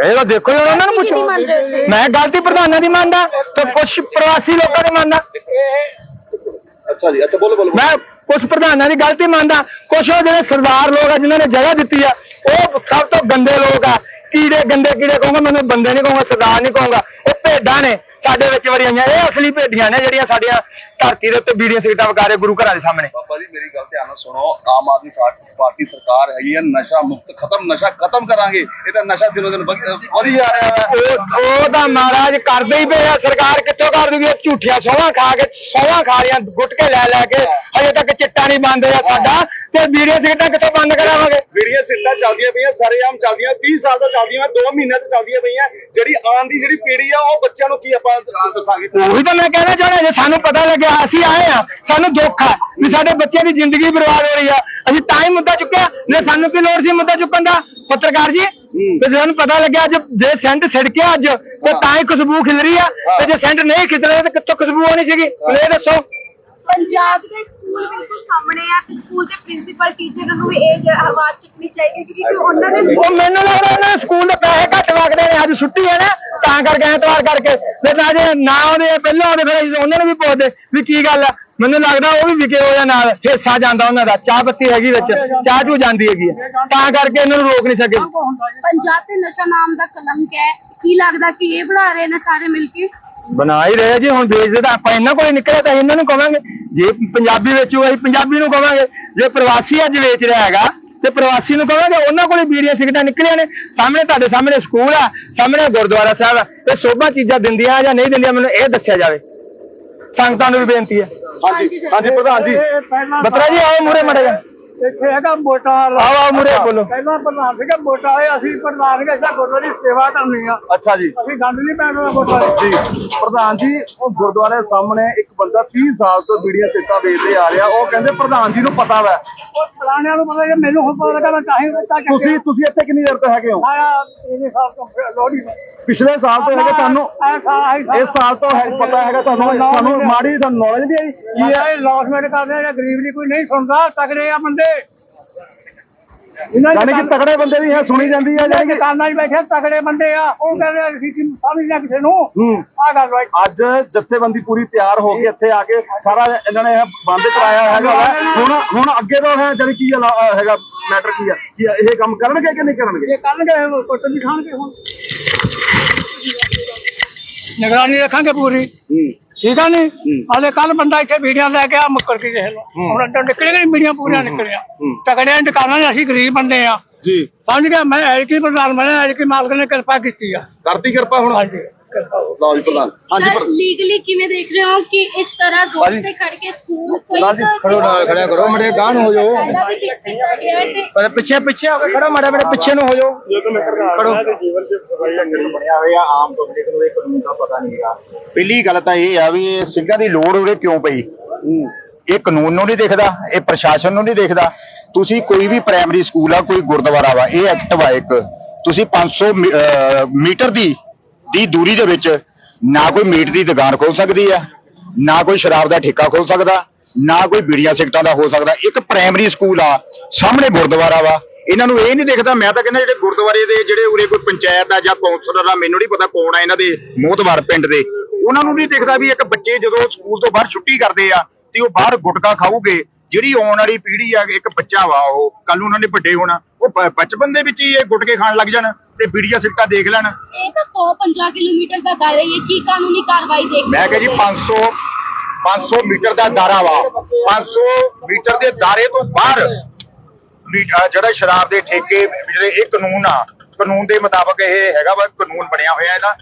ਇਹ ਤਾਂ ਦੇਖੋ ਜੀ ਉਹਨਾਂ ਨੂੰ ਗਲਤੀ ਕਿਹਦੀ ਪੁੱਛੋ। ਮੰਨ ਰਹੇ ਹੋ ਇੱਥੇ? ਮੈਂ ਗਲਤੀ ਪ੍ਰਧਾਨਾਂ ਦੀ ਮੰਨਦਾ ਤੇ ਕੁਝ ਪ੍ਰਵਾਸੀ ਲੋਕਾਂ ਦੀ ਮੰਨਦਾ। ਅੱਛਾ ਜੀ ਅੱਛਾ ਬੋਲੋ ਬੋਲੋ ਮੈਂ ਕੁਝ ਪ੍ਰਧਾਨਾਂ ਦੀ ਗਲਤੀ ਮੰਨਦਾ। ਕੁਝ ਉਹ ਜਿਹੜੇ ਸਰਦਾਰ ਲੋਕ ਆ ਜਿਨ੍ਹਾਂ ਨੇ ਜਗ੍ਹਾ ਦਿੱਤੀ ਆ ਉਹ ਸਭ ਤੋਂ ਗੰਦੇ ਲੋਕ ਆ। ਕੀੜੇ ਗੰਦੇ ਕੀੜੇ ਕਹੂੰਗਾ ਮੈਨੂੰ ਬੰਦੇ ਨਹੀਂ ਕਹੂੰਗਾ ਸਰਦਾਰ ਨਹੀਂ ਕਹੂੰਗਾ। ਉਹ ਭੇਡਾਂ ਨੇ ਸਾਡੇ ਵਿੱਚ ਵੜੀਆਂ ਇਹ ਅਸਲੀ ਭੇਡੀਆਂ ਨੇ ਜਿਹੜੀਆਂ ਸਾਡੀਆਂ ਧਰਤੀ ਦੇ ਉੱਤੇ ਬੀੜੀਆਂ ਸਿਗਟਾਂ ਵਗਾ ਰਹੇ ਗੁਰੂ ਘਰਾਂ ਦੇ ਸਾਹਮਣੇ। ਬਾਬਾ ਜੀ ਮੇਰੀ ਗੱਲ ਧਿਆਨ ਨਾਲ ਸੁਣੋ ਆਮ ਆਦਮੀ ਪਾਰਟੀ ਸਰਕਾਰ ਹੈਗੀ ਹੈ ਨਸ਼ਾ ਮੁਕਤ ਖਤਮ ਨਸ਼ਾ ਖਤਮ ਕਰਾਂਗੇ ਇਹ ਤਾਂ ਨਸ਼ਾ ਦਿਨੋ ਦਿਨ ਵਧ- ਜਾ ਰਿਹਾ ਹੈ। ਉਹ ਉਹ ਤਾਂ ਮਹਾਰਾਜ ਕਰਦੇ ਹੀ ਪਏ ਆ ਸਰਕਾਰ ਕਿੱਥੋਂ ਕਰ ਦੂਗੀ? ਝੂਠੀਆਂ ਸੋਹਾਂ ਖਾ ਕੇ ਸੋਹਾਂ ਖਾ ਰਹੀਆਂ ਗੁਟਕੇ ਲੈ ਲੈ ਕੇ ਹਜੇ ਤੱਕ ਚਿੱਟਾ ਨਹੀਂ ਬੰਦ ਹੋਇਆ ਸਾਡਾ ਤੇ ਬੀੜੀਆਂ ਸਿਗਟਾਂ ਕਿੱਥੋਂ ਬੰਦ ਕਰਾਵਾਂਗੇ? ਵੀਡੀਓ ਸਿੱਟਾਂ ਚੱਲਦੀਆਂ ਪਈਆਂ ਸਰੇਆਮ ਚੱਲਦੀਆਂ 20 ਸਾਲ ਤੋਂ ਚੱਲਦੀਆਂ 2 ਮਹੀਨਿਆਂ ਤੋਂ ਚੱਲਦੀਆਂ ਪਈਆਂ ਜਿਹੜੀ ਆਉਣ ਦੀ ਜਿਹੜੀ ਪੀੜ੍ਹੀ ਆ ਉਹ ਬੱਚਿਆਂ ਨੂੰ ਕੀ ਆਪਾਂ ਦੱਸਾਂਗੇ? ਉਹੀ ਤਾਂ ਮੈਂ ਕਹਿਣਾ ਚਾਹੁੰਦਾ ਜੇ ਸਾਨੂੰ ਪਤਾ ਲੱਗਿਆ ਅਸੀਂ ਆਏ ਆ ਸਾਨੂੰ ਦੁੱਖ ਆ ਵੀ ਸਾਡੇ ਬੱਚਿਆਂ ਦੀ ਜ਼ਿੰਦਗੀ ਬਰਬਾਦ ਹੋ ਰਹੀ ਆ ਅਸੀਂ ਤਾਂ ਹੀ ਮੁੱਦਾ ਚੁੱਕਿਆ ਨੇ ਸਾਨੂੰ ਕੀ ਲੋੜ ਸੀ ਮੁੱਦਾ ਚੁੱਕਣ ਦਾ? ਪੱਤਰਕਾਰ ਜੀ ਤੇ ਸਾਨੂੰ ਪਤਾ ਲੱਗਿਆ ਅੱਜ ਜੇ ਸੈਂਟ ਛਿੜਕਿਆ ਅੱਜ ਤੇ ਤਾਂ ਹੀ ਖੁਸ਼ਬੂ ਖਿਲ ਰਹੀ ਆ ਤੇ ਜੇ ਸੈਂਟ ਨਹੀਂ ਖਿਲ ਰਿਹਾ ਤਾਂ ਕਿੱਥੋਂ ਖੁਸ਼ਬੂ ਆਉਣੀ ਸੀਗੀ? ਹੁਣ ਇਹ ਦੱਸੋ। ਪੰਜਾਬ ਦੇ ਸਕੂਲ ਬਿਲਕੁਲ ਸਾਹਮਣੇ ਆ ਸਕੂਲ ਦੇ ਪ੍ਰਿੰਸੀਪਲ ਟੀਚਰ ਨੂੰ ਵੀ ਇਹ ਆਵਾਜ਼ ਚੁੱਕਣੀ ਚਾਹੀਦੀ ਕਿਉਂਕਿ ਉਹਨਾਂ ਦੇ ਉਹ ਮੈਨੂੰ ਲੱਗਦਾ ਦੇ ਸਕੂਲ ਦੇ ਪੈਸੇ ਘੱਟ ਵਗਦੇ ਨੇ ਅੱਜ ਛੁੱਟੀ ਹੈ ਨਾ ਤਾਂ ਕਰਕੇ ਐਤਵਾਰ ਕਰਕੇ। ਤੇ ਤਾਂ ਜੇ ਨਾ ਆਉਂਦੇ ਪਹਿਲਾਂ ਆਉਂਦੇ ਫਿਰ ਅਸੀਂ ਉਹਨਾਂ ਨੂੰ ਵੀ ਪੁੱਛਦੇ ਵੀ ਕੀ ਗੱਲ ਆ। ਮੈਨੂੰ ਲੱਗਦਾ ਉਹ ਵੀ ਵਿਕੇ ਹੋਇਆ ਨਾਲ ਹਿੱਸਾ ਜਾਂਦਾ ਉਹਨਾਂ ਦਾ ਚਾਹ ਪੱਤੀ ਹੈਗੀ ਵਿੱਚ ਚਾਹ ਚੂ ਜਾਂਦੀ ਹੈਗੀ। ਤਾਂ ਕਰਕੇ ਇਹਨਾਂ ਨੂੰ ਰੋਕ ਨਹੀਂ ਸਕੇ। ਪੰਜਾਬ ਤੇ ਨਸ਼ਾ ਨਾਮ ਦਾ ਕਲੰਕ ਹੈ। ਕੀ ਲੱਗਦਾ ਕਿ ਇਹ ਬਣਾ ਰਹੇ ਨੇ ਸਾਰੇ ਮਿਲ ਕੇ? ਬਣਾ ਹੀ ਰਹੇ ਜੀ ਹੁਣ ਵੇਚਦੇ ਤਾਂ ਆਪਾਂ ਇਹਨਾਂ ਕੋਲੇ ਨਿਕਲਿਆ ਤਾਂ ਇਹਨਾਂ ਨੂੰ ਕਵਾਂਗੇ। ਜੇ ਪੰਜਾਬੀ ਵੇਚੂਗਾ ਅਸੀਂ ਪੰਜਾਬੀ ਨੂੰ ਕਵਾਂਗੇ। ਜੇ ਪ੍ਰਵਾਸੀ ਅੱਜ ਵੇਚ ਰਿਹਾ ਹੈਗਾ ਤੇ ਪ੍ਰਵਾਸੀ ਨੂੰ ਕਵਾਂਗੇ ਉਹਨਾਂ ਕੋਲੇ ਬੀੜੀਆਂ ਸਿਗਟਾਂ ਨਿਕਲੀਆਂ ਨੇ। ਸਾਹਮਣੇ ਤੁਹਾਡੇ ਸਾਹਮਣੇ ਸਕੂਲ ਆ ਸਾਹਮਣੇ ਗੁਰਦੁਆਰਾ ਸਾਹਿਬ ਆ ਇਹ ਸੋਭਾ ਚੀਜ਼ਾਂ ਦਿੰਦੀਆਂ ਜਾਂ ਨਹੀਂ ਦਿੰਦੀਆਂ ਮੈਨੂੰ ਇਹ ਦੱਸਿਆ ਜਾਵੇ। ਸੰਗਤਾਂ ਨੂੰ ਵੀ ਬੇਨਤੀ ਹੈ। ਹਾਂਜੀ ਹਾਂਜੀ ਪ੍ਰਧਾਨ ਜੀ। ਬਤਰਾ ਜੀ ਆਓ ਮੂਰੇ ਮੜੇ ਜਾ ਇੱਥੇ ਹੈਗਾ ਆਓ ਆਓ ਮੂਰੇ ਬੋਲੋ। ਪਹਿਲਾਂ ਪ੍ਰਧਾਨ ਸੀਗਾ ਵੋਟਾਂ ਆਏ ਅਸੀਂ ਪ੍ਰਧਾਨ ਸੀਗਾ ਇਸ ਗੁਰਦੁਆਰੇ ਦੀ ਸੇਵਾ ਕਰਨੀ ਆ। ਅੱਛਾ ਜੀ। ਅਸੀਂ ਗੰਦ ਨਹੀਂ ਪੈਣਾ ਵੋਟਾਂ ਦੀ ਜੀ। ਪ੍ਰਧਾਨ ਜੀ ਉਹ ਗੁਰਦੁਆਰੇ ਸਾਹਮਣੇ ਇੱਕ ਬੰਦਾ 30 ਸਾਲ ਤੋਂ ਬੀੜੀਆਂ ਸਿੱਟਾਂ ਵੇਚਦੇ ਆ ਰਿਹਾ। ਉਹ ਕਹਿੰਦੇ ਪ੍ਰਧਾਨ ਜੀ ਨੂੰ ਪਤਾ ਵਾ। ਉਹ ਪੁਰਾਣਿਆਂ ਨੂੰ ਪਤਾ ਜੇ ਮੈਨੂੰ ਹੁਣ ਪਤਾ ਲੱਗਾ ਮੈਂ ਤਾਂ ਹੀ ਤੁਸੀਂ ਤੁਸੀਂ ਇੱਥੇ ਕਿੰਨੀ ਦੇਰ ਤੋਂ ਹੈਗੇ ਹੋ? ਆਇਆ ਇਹਦੇ ਸਾਲ ਤੋਂ ਲੋੜੀ ਪਿਛਲੇ ਸਾਲ ਤੋਂ ਹੈਗੇ ਤੁਹਾਨੂੰ ਇਸ ਸਾਲ ਤੋਂ ਹੈ ਪਤਾ ਹੈਗਾ ਤੁਹਾਨੂੰ ਤੁਹਾਨੂੰ ਮਾੜੀ ਤੁਹਾਨੂੰ ਨੌਲੇਜ ਨਹੀਂ ਆਈ ਕੀ ਹੈ ਲੌਸਮੈਂਟ ਕਰਦੇ ਆ ਗਰੀਬ ਦੀ ਕੋਈ ਨਹੀਂ ਸੁਣਦਾ ਤਗੜੇ ਆ ਬੰਦੇ। ਯਾਨੀ ਕਿ ਤਕੜੇ ਬੰਦੇ ਦੀ ਹੈ ਸੁਣੀ ਜਾਂਦੀ ਹੈ ਯਾਨੀ ਕਿ ਦੁਕਾਨਾਂ 'ਚ ਬੈਠੇ ਤਗੜੇ ਬੰਦੇ ਆ ਉਹ ਕਹਿੰਦੇ ਅਸੀਂ ਕੀ ਸਮਝਣਾ ਕਿਸੇ ਨੂੰ? ਆ ਗੱਲ ਬਾਈ ਅੱਜ ਜਥੇਬੰਦੀ ਪੂਰੀ ਤਿਆਰ ਹੋ ਕੇ ਇੱਥੇ ਆ ਕੇ ਸਾਰਾ ਇਹਨਾਂ ਨੇ ਇਹ ਬੰਦ ਕਰਾਇਆ ਹੈਗਾ। ਹੁਣ ਹੁਣ ਅੱਗੇ ਤੋਂ ਹੈ ਜਾਨੀ ਕੀ ਹੈਗਾ ਮੈਟਰ ਕੀ ਆ? ਕੀ ਇਹ ਕੰਮ ਕਰਨਗੇ ਕਿ ਨਹੀਂ ਕਰਨਗੇ? ਜੇ ਕਰਨਗੇ ਕੁੱਟ ਵੀ ਖਾਣਗੇ ਹੁਣ। ਨਿਗਰਾਨੀ ਰੱਖਾਂਗੇ ਪੂਰੀ। ਠੀਕ ਆ ਨਹੀਂ ਹਾਲੇ ਕੱਲ ਬੰਦਾ ਇੱਥੇ ਵੀਡੀਓ ਲੈ ਕੇ ਆ ਮੁੱਕਰ ਕੇ ਦੇਖ ਲਓ। ਹੁਣ ਅੰਦਰ ਨਿਕਲੇ ਨਹੀਂ ਵੀਡੀਓ ਪੂਰੀਆਂ ਨਿਕਲੀਆਂ। ਤਗੜਿਆਂ ਦੀ ਦੁਕਾਨਾਂ ਨੇ ਅਸੀਂ ਗਰੀਬ ਬੰਦੇ ਆ। ਜੀ। ਸਮਝ ਗਿਆ ਮੈਂ ਐਲਕੀ ਪ੍ਰਧਾਨ ਬਣਿਆ ਐਲਕੀ ਮਾਲਕ ਨੇ ਕਿਰਪਾ ਕੀਤੀ ਆ। ਕਰਤੀ ਕਿਰਪਾ ਹੁਣ? ਹਾਂਜੀ। ਕਿਰਪਾ ਹੋ ਲਓ ਜੀ ਪ੍ਰਧਾਨ ਹਾਂਜੀ ਸਰ ਲੀਗਲੀ ਕਿਵੇਂ ਦੇਖ ਰਹੇ ਹੋ ਕਿ ਇਸ ਤਰ੍ਹਾਂ ਰੋਡ ਤੇ ਖੜ ਕੇ ਸਕੂਲ ਕੋਈ ਨਾਲ ਜੀ, ਖੜੋ ਨਾਲ, ਖੜਿਆ ਕਰੋ, ਮਾੜੇ ਗਾਂਹ ਨੂੰ ਹੋ ਜਾਓ। ਪਹਿਲਾਂ ਵੀ ਫਿਕਸ ਕੀਤਾ ਗਿਆ ਹੈ ਤੇ ਪਰ ਪਿੱਛੇ ਪਿੱਛੇ ਹੋ ਕੇ ਖੜੋ ਮਾੜੇ ਮਾੜੇ ਪਿੱਛੇ ਨੂੰ ਹੋ ਜਾਓ। ਖੜੋ ਪਹਿਲੀ ਗੱਲ ਤਾਂ ਇਹ ਆ ਵੀ ਇਹ ਸਿੰਘਾਂ ਦੀ ਲੋੜ ਉਰੇ ਕਿਉਂ ਪਈ? ਇਹ ਕਾਨੂੰਨ ਨੂੰ ਨਹੀਂ ਦੇਖਦਾ ਇਹ ਪ੍ਰਸ਼ਾਸਨ ਨੂੰ ਨਹੀਂ ਦੇਖਦਾ। ਤੁਸੀਂ ਕੋਈ ਵੀ ਪ੍ਰਾਇਮਰੀ ਸਕੂਲ ਆ ਕੋਈ ਗੁਰਦੁਆਰਾ ਵਾ ਇਹ ਐਕਟ ਵਾ ਇੱਕ। ਤੁਸੀਂ 500 ਮੀ- ਅਹ ਮੀਟਰ ਦੀ ਦੀ ਦੂਰੀ ਦੇ ਵਿੱਚ ਨਾ ਕੋਈ ਮੀਟ ਦੀ ਦੁਕਾਨ ਖੋਲ ਸਕਦੀ ਆ, ਨਾ ਕੋਈ ਸ਼ਰਾਬ ਦਾ ਠੇਕਾ ਖੋਲ ਸਕਦਾ, ਨਾ ਕੋਈ ਬੀੜੀਆਂ ਸਿਗਟਾਂ ਦਾ ਹੋ ਸਕਦਾ। ਇੱਕ ਪ੍ਰਾਇਮਰੀ ਸਕੂਲ ਆ, ਸਾਹਮਣੇ ਗੁਰਦੁਆਰਾ ਵਾ। ਇਹਨਾਂ ਨੂੰ ਇਹ ਨਹੀਂ ਦੇਖਦਾ, ਮੈਂ ਤਾਂ ਕਹਿੰਦਾ ਜਿਹੜੇ ਗੁਰਦੁਆਰੇ ਦੇ, ਜਿਹੜੇ ਉਰੇ ਕੋਈ ਪੰਚਾਇਤ ਆ ਜਾਂ ਕੌਂਸਲਰ ਆ, ਮੈਨੂੰ ਨਹੀਂ ਪਤਾ ਕੌਣ ਆ ਇਹਨਾਂ ਦੇ ਮੋਹਤਵਾਰ ਪਿੰਡ ਦੇ। ਉਹਨਾਂ ਨੂੰ ਨਹੀਂ ਦੇਖਦਾ ਵੀ ਇੱਕ ਬੱਚੇ ਜਦੋਂ ਸਕੂਲ ਤੋਂ ਬਾਹਰ ਛੁੱਟੀ ਕਰਦੇ ਆ, ਤੇ ਉਹ ਬਾਹਰ ਗੁਟਕਾ ਖਾਊਗੇ ਜਿਹੜੀ ਆਉਣ ਵਾਲੀ ਪੀੜ੍ਹੀ ਆ ਇੱਕ ਬੱਚਾ ਵਾ ਉਹ ਕੱਲ ਨੂੰ ਉਹਨਾਂ ਨੇ ਵੱਡੇ ਹੋਣਾ ਉਹ ਬਚਪਨ ਦੇ ਵਿੱਚ ਹੀ ਇਹ ਗੁਟਕੇ ਖਾਣ ਲੱਗ ਜਾਣ ਤੇ ਬੀੜੀਆਂ ਸਿਗਟਾਂ ਦੇਖ ਲੈਣ। ਇਹ ਤਾਂ 150 ਕਿਲੋਮੀਟਰ ਦਾ ਦਾਇਰਾ ਹੀ ਹੈ ਕੀ ਕਾਨੂੰਨੀ ਕਾਰਵਾਈ ਦੇਖ ਮੈਂ ਕਿਹਾ ਜੀ 500 500 ਮੀਟਰ ਦਾ ਦਾਰਾ ਵਾ 500 ਮੀਟਰ ਦੇ ਦਾਰੇ ਤੋਂ ਬਾਹਰ ਜਿਹੜਾ ਸ਼ਰਾਬ ਦੇ ਠੇਕੇ ਜਿਹੜੇ ਇਹ ਕਾਨੂੰਨ ਆ ਕਾਨੂੰਨ ਦੇ ਮੁਤਾਬਕ ਇਹ ਹੈਗਾ ਵਾ ਕਾਨੂੰਨ ਬਣਿਆ ਹੋਇਆ ਇਹਦਾ।